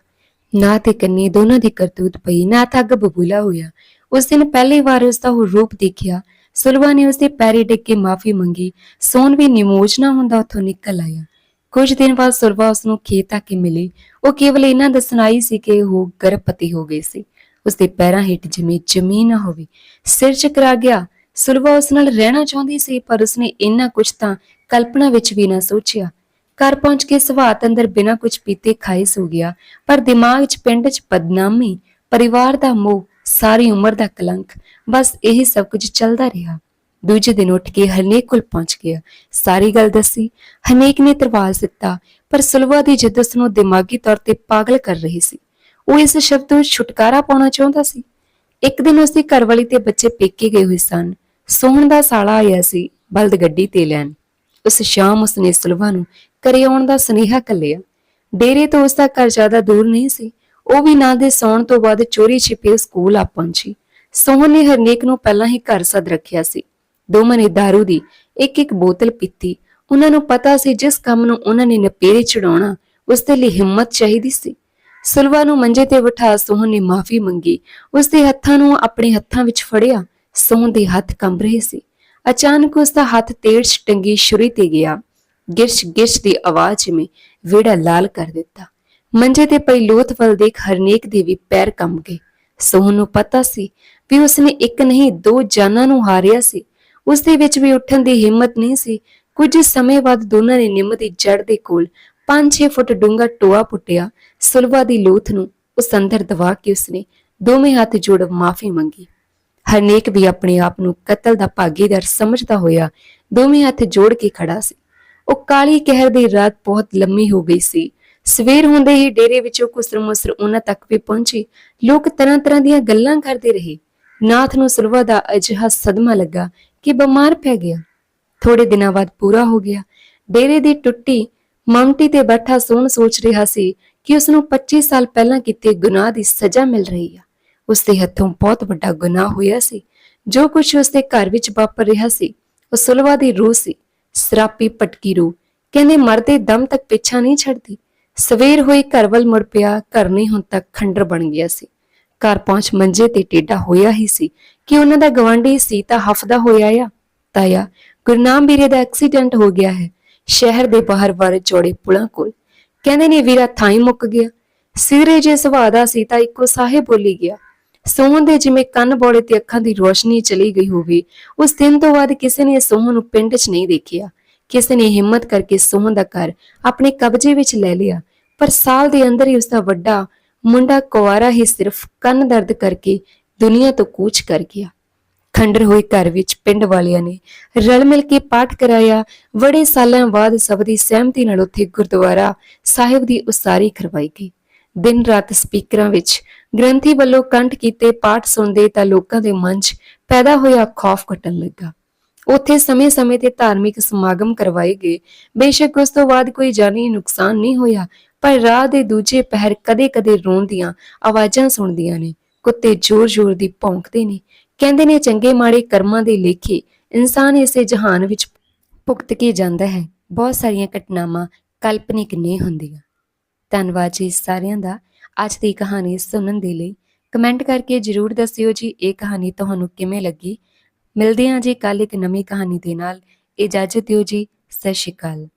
ਨਾ ਤੇ ਕੰਨੀ ਦੋਨਾਂ ਦੀ ਕਰਤੂਤ ਪਈ, ਨਾ ਤਾਂ ਅੱਗ ਬਬੂਲਾ ਹੋਇਆ। ਉਸ ਦਿਨ ਪਹਿਲੀ ਵਾਰ ਉਸ ਦਾ ਉਹ ਰੂਪ ਦੇਖਿਆ। ਸੁਲਵਾ ਨੇ ਉਸ ਦੇ ਪੈਰੀ ਡਿੱਗ ਕੇ ਮਾਫੀ ਮੰਗੀ। ਸੋਨ ਵੀ ਨਿਮੋਜ ਨਾ ਹੁੰਦਾ ਉੱਥੋਂ ਨਿਕਲ ਆਇਆ। ਕੁਝ ਦਿਨ ਬਾਅਦ ਸੁਲਵਾ ਉਸ ਨੂੰ ਖੇਤ ਆ ਕੇ ਮਿਲੀ। ਉਹ ਕੇਵਲ ਇਹਨਾਂ ਦੱਸਣ ਆਈ ਸੀ ਕਿ ਉਹ ਗਰਭਵਤੀ ਹੋ ਗਈ ਸੀ। ਉਸ ਦੇ ਪੈਰਾਂ ਹੇਠ ਜਿਵੇਂ ਜ਼ਮੀਨ ਨਾ ਹੋਵੇ। ਸਿਰ ਚਕਰਾ ਗਿਆ। ਸੁਲਵਾ ਉਸ ਨਾਲ ਰਹਿਣਾ ਚਾਹੁੰਦੀ ਸੀ, ਪਰ ਉਸਨੇ ਇੰਨਾ ਕੁਝ ਤਾਂ ਕਲਪਨਾ ਵਿੱਚ ਵੀ ਨਾ ਸੋਚਿਆ। ਘਰ ਪਹੁੰਚ ਕੇ ਸਵਾਤ ਅੰਦਰ ਬਿਨਾਂ ਕੁਝ ਪੀਤੇ ਖਾਈ ਸੋ ਗਿਆ। ਪਰ ਦਿਮਾਗ 'ਚ ਪਿੰਡ 'ਚ ਬਦਨਾਮੀ, ਪਰਿਵਾਰ ਦਾ ਮੋਹ ਸਾਰੀ ਉਮਰ ਦਾ ਕਲੰਕ। ਬਸ ਇਹ ਸਭ ਕੁਝ ਚੱਲਦਾ ਰਿਹਾ। ਦੂਜੇ ਦਿਨ ਉੱਠ ਕੇ ਹਰਨੇਕ ਕੋਲ ਪਹੁੰਚ ਗਿਆ। ਸਾਰੀ ਗੱਲ ਦੱਸੀ। ਹਰਨੇਕ ਨੇ ਤਰਵਾਲ ਦਿੱਤਾ, ਪਰ ਸੁਲਵਾ ਦੀ ਜਿੱਦ ਉਸ ਨੂੰ ਦਿਮਾਗੀ ਤੌਰ ਤੇ ਪਾਗਲ ਕਰ ਰਹੀ ਸੀ। ਉਹ ਇਸ ਸ਼ਬਦ ਤੋਂ ਛੁਟਕਾਰਾ ਪਾਉਣਾ ਚਾਹੁੰਦਾ ਸੀ। ਇੱਕ ਦਿਨ ਉਸ ਦੀ ਘਰਵਾਲੀ ਤੇ ਬੱਚੇ ਪੇਕੇ ਗਏ ਹੋਏ ਸਨ। ਸੋਹਣ ਦਾ ਸਾਲਾ ਆਇਆ ਸੀ ਬਲਦ ਗੱਡੀ ਤੇ ਲੈਣ। ਉਸ ਸ਼ਾਮ ਉਸਨੇ ਸੁਲਵਾ ਨੂੰ ਘਰੇ ਆਉਣ ਦਾ ਸੁਨੇਹਾ ਕੱਲਿਆ ਡੇਰੇ ਤੋਂ ਉਸ ਦਾ ਘਰ ਜ਼ਿਆਦਾ ਦੂਰ ਨਹੀਂ ਸੀ। ਉਹ ਵੀ ਨਾ ਦੇ ਸੌਣ ਤੋਂ ਬਾਅਦ ਚੋਰੀ ਛਿਪੇ ਸਕੂਲ ਆ ਪਹੁੰਚੀ। ਸੋਹਨ ਨੇ ਹਰਨੇਕ ਨੂੰ ਪਹਿਲਾਂ ਹੀ ਘਰ ਸੱਦ ਰੱਖਿਆ ਸੀ। ਦੋਵਾਂ ਨੇ दारू ਦੀ ਇੱਕ ਇੱਕ ਬੋਤਲ ਪੀਤੀ। ਉਹਨਾਂ ਨੂੰ ਪਤਾ ਸੀ ਜਿਸ ਕੰਮ ਨੂੰ ਉਹਨਾਂ ਨੇ ਨਪੇਰੇ ਚੜਾਉਣਾ, ਉਸ ਦੇ ਲਈ ਹਿੰਮਤ ਚਾਹੀਦੀ ਸੀ। ਸੁਲਵਾ ਨੂੰ ਮੰਜੇ ਤੇ ਬਿਠਾ ਸੋਹਣ ਨੇ ਮਾਫੀ ਮੰਗੀ। ਉਸ ਦੇ ਹੱਥਾਂ ਨੂੰ ਆਪਣੇ ਹੱਥਾਂ ਵਿੱਚ ਫੜਿਆ। ਸੋਹਣ ਦੇ ਹੱਥ ਕੰਬ ਰਹੇ ਸੀ। ਅਚਾਨਕ ਉਸ ਦਾ ਹੱਥ ਤੇੜ ਟੰਗੀ ਛੁਰੀ ਤੇ ਗਿਆ। ਗਿਰਸ਼ ਗਿਰਸ਼ ਦੀ ਆਵਾਜ਼ ਵਿੱਚ ਵਿੜਾ ਲਾਲ ਕਰ ਦਿੱਤਾ। ਮੰਜੇ ਤੇ ਪਈ ਲੋਥ ਵੱਲ ਦੇਖ ਹਰਨੇਕ ਦੇ ਵੀ ਪੈਰ ਕੰਬ ਗਏ। ਸੋਹਣ ਨੂੰ ਪਤਾ ਸੀ ਵੀ ਉਸਨੇ ਇੱਕ ਨਹੀਂ, ਦੋ ਜਾਨਾਂ ਨੂੰ ਹਾਰਿਆ ਸੀ। ਉਸ ਦੇ ਵਿੱਚ ਵੀ ਉੱਠਣ ਦੀ ਹਿੰਮਤ ਨਹੀਂ ਸੀ। ਕੁਝ ਸਮੇਂ ਬਾਅਦ ਦੋਨਾਂ ਨੇ ਨਿੰਮ ਦੀ ਜੜ ਦੇ ਕੋਲ 5-6 ਫੁੱਟ ਡੂੰਘਾ ਟੋਆ ਪੁੱਟਿਆ। ਸੁਲਵਾ ਦੀ ਲੋਥ ਨੂੰ ਉਸ ਅੰਦਰ ਦਵਾ ਕੇ ਉਸਨੇ ਦੋਵੇਂ ਹੱਥ ਜੋੜ ਮਾਫੀ ਮੰਗੀ। ਹਰਨੇਕ ਵੀ ਆਪਣੇ ਆਪ ਨੂੰ ਕਤਲ ਦਾ ਭਾਗੀਦਾਰ ਸਮਝਦਾ ਹੋਇਆ ਦੋਵੇਂ ਹੱਥ ਜੋੜ ਕੇ ਖੜਾ ਸੀ। ਉਹ ਕਾਲੀ ਕਹਿਰ ਦੀ ਰਾਤ ਬਹੁਤ ਲੰਮੀ ਹੋ ਗਈ ਸੀ। ਸਵੇਰ ਹੁੰਦੇ ਹੀ ਡੇਰੇ ਵਿੱਚੋਂ ਕੁਸਰ ਮੁਸਰ ਉਹਨਾਂ ਤੱਕ ਵੀ ਪਹੁੰਚੀ। ਲੋਕ ਤਰ੍ਹਾਂ ਤਰ੍ਹਾਂ ਦੀਆਂ ਗੱਲਾਂ ਕਰਦੇ ਰਹੇ। ਨਾਥ ਨੂੰ ਸੁਲਵਾ ਦਾ ਅਜਿਹਾ ਸਦਮਾ ਲੱਗਾ ਕਿ ਬਿਮਾਰ ਪੈ ਗਿਆ। ਥੋੜੇ ਦਿਨਾਂ ਬਾਅਦ ਪੂਰਾ ਹੋ ਗਿਆ। ਡੇਰੇ ਦੀ ਟੁੱਟੀ ਮਮਟੀ ਤੇ ਬੈਠਾ ਸੋਹਣ ਸੋਚ ਰਿਹਾ ਸੀ ਕਿ ਉਸ ਨੂੰ 25 ਸਾਲ ਪਹਿਲਾਂ ਕੀਤੇ ਗੁਨਾਹ ਦੀ ਸਜ਼ਾ ਮਿਲ ਰਹੀ ਆ। ਉਸ ਦੇ ਹੱਥੋਂ ਬਹੁਤ ਵੱਡਾ ਗੁਨਾਹ ਹੋਇਆ ਸੀ। ਜੋ ਕੁਝ ਉਸ ਦੇ ਘਰ ਵਿੱਚ ਵਾਪਰ ਰਿਹਾ ਸੀ, ਉਹ ਸੁਲਵਾ ਦੀ ਰੂਹ ਸੀ। ਸਰਾਪੀ ਪਟਕੀ ਰੂਹ। ਕਹਿੰਦੇ ਮਰਦੇ ਦਮ ਤੱਕ ਪਿੱਛਾ ਨਹੀਂ ਛੱਡਦੀ। ਸਵੇਰ ਹੋਈ ਘਰ ਵੱਲ ਮੁੜ ਪਿਆ, ਘਰ ਨਹੀਂ ਹੁਣ ਤੱਕ ਖੰਡਰ ਬਣ ਗਿਆ ਸੀ। ਘਰ ਪਹੁੰਚ ਮੰਜੇ ਤੇ ਟੇਡਾ ਹੋਇਆ ਹੀ ਸੀ। ਕਿ ਉਹਨਾਂ ਦਾ ਗਵਾਂਢੀ ਸੀਤਾ ਹਫਦਾ ਹੋਇਆ ਆ? ਤਾਇਆ ਗੁਰਨਾਮ ਵੀਰੇ ਦਾ ਐਕਸੀਡੈਂਟ ਹੋ ਗਿਆ ਹੈ। ਸ਼ਹਿਰ ਦੇ ਬਾਹਰ ਵਾਲੇ ਚੌੜੇ ਪੁਲਾਂ ਕੋਲ। ਕਹਿੰਦੇ ਨੇ ਵੀਰਾ ਥਾਈ ਮੁੱਕ ਗਿਆ। ਸਿਰੇ ਜੇ ਸੁਭਾਅ ਦਾ ਸੀ ਤਾਂ ਇੱਕੋ ਸਾਹੇ ਬੋਲੀ ਗਿਆ। ਸੋਹਣ ਦੇ ਜਿਵੇਂ ਕੰਨ ਬੋੜੇ ਤੇ ਅੱਖਾਂ ਦੀ ਰੋਸ਼ਨੀ ਚਲੀ ਗਈ ਹੋਵੇ, ਉਸ ਦਿਨ ਤੋਂ ਬਾਅਦ ਕਿਸੇ ਨੇ ਸੋਹਣ ਨੂੰ ਪਿੰਡ 'ਚ ਨਹੀਂ ਦੇਖਿਆ। ਕਿਸੇ ਨੇ ਹਿੰਮਤ ਕਰਕੇ ਸੋਹਣ ਦਾ ਘਰ ਆਪਣੇ ਕਬਜ਼ੇ ਵਿੱਚ ਲੈ ਲਿਆ। ਪਰ ਸਾਲ ਦੇ ਅੰਦਰ ਹੀ ਉਸ ਦਾ ਵੱਡਾ ਮੁੰਡਾ ਕੁਆਰਾ ਹੀ ਸਿਰਫ ਕੰਨ ਦਰਦ ਕਰਕੇ ਦੁਨੀਆ ਤੋਂ ਕੂਚ ਕਰ ਗਿਆ। ਖੰਡਰ ਹੋਏ ਘਰ ਵਿੱਚ ਪਿੰਡ ਵਾਲਿਆਂ ਨੇ ਰਲ ਮਿਲ ਕੇ ਪਾਠ ਕਰਾਇਆ। ਬੜੇ ਸਾਲਾਂ ਬਾਅਦ ਸਭ ਦੀ ਸਹਿਮਤੀ ਨਾਲ ਉੱਥੇ ਗੁਰਦੁਆਰਾ ਸਾਹਿਬ ਦੀ ਉਸਾਰੀ ਕਰਵਾਈ ਗਈ। ਦਿਨ ਰਾਤ ਸਪੀਕਰਾਂ ਵਿੱਚ ਗ੍ਰੰਥੀ ਵੱਲੋਂ ਕੰਠ ਕੀਤੇ ਪਾਠ ਸੁਣਦੇ ਤਾਂ ਲੋਕਾਂ ਦੇ ਮਨ 'ਚ ਪੈਦਾ ਹੋਇਆ ਖੌਫ ਘਟਣ ਲੱਗਾ। ਉੱਥੇ ਸਮੇਂ-ਸਮੇਂ ਤੇ ਧਾਰਮਿਕ ਸਮਾਗਮ ਕਰਵਾਏ ਗਏ। ਬੇਸ਼ੱਕ ਉਸ ਤੋਂ ਬਾਅਦ ਕੋਈ ਜਾਨੀ ਨੁਕਸਾਨ ਨਹੀਂ ਹੋਇਆ, ਪਰ ਰਾਹ ਦੇ ਦੂਜੇ ਪਹਿਰ ਕਦੇ-ਕਦੇ ਰੋਣ ਦੀਆਂ ਆਵਾਜ਼ਾਂ ਸੁਣਦੀਆਂ ਨੇ, ਕੁੱਤੇ ਜ਼ੋਰ-ਜ਼ੋਰ ਦੀ ਭੌਂਕਦੇ ਨੇ। ਕਹਿੰਦੇ ਨੇ, ਚੰਗੇ ਮਾੜੇ ਕਰਮਾਂ ਦੇ ਲੇਖੇ, ਇਨਸਾਨ ਇਸੇ ਜਹਾਨ ਵਿੱਚ ਭੁਗਤ ਕੇ ਜਾਂਦਾ ਹੈ। ਬਹੁਤ ਸਾਰੀਆਂ ਘਟਨਾਵਾਂ ਕਲਪਨਿਕ ਨਹੀਂ ਹੁੰਦੀਆਂ। ਧੰਨਵਾਦ ਜੀ ਸਾਰਿਆਂ ਦਾ ਅੱਜ ਦੀ ਕਹਾਣੀ ਸੁਣਨ ਦੇ ਲਈ। ਕਮੈਂਟ ਕਰਕੇ ਜਰੂਰ ਦੱਸਿਓ ਜੀ, ਇਹ ਕਹਾਣੀ ਤੁਹਾਨੂੰ ਕਿਵੇਂ ਲੱਗੀ? ਮਿਲਦੇ ਹਾਂ ਜੀ ਕੱਲ ਇੱਕ ਨਵੀਂ ਕਹਾਣੀ ਦੇ ਨਾਲ। ਇਜਾਜ਼ਤ ਦਿਓ ਜੀ, ਸਤਿ ਸ਼੍ਰੀ ਅਕਾਲ।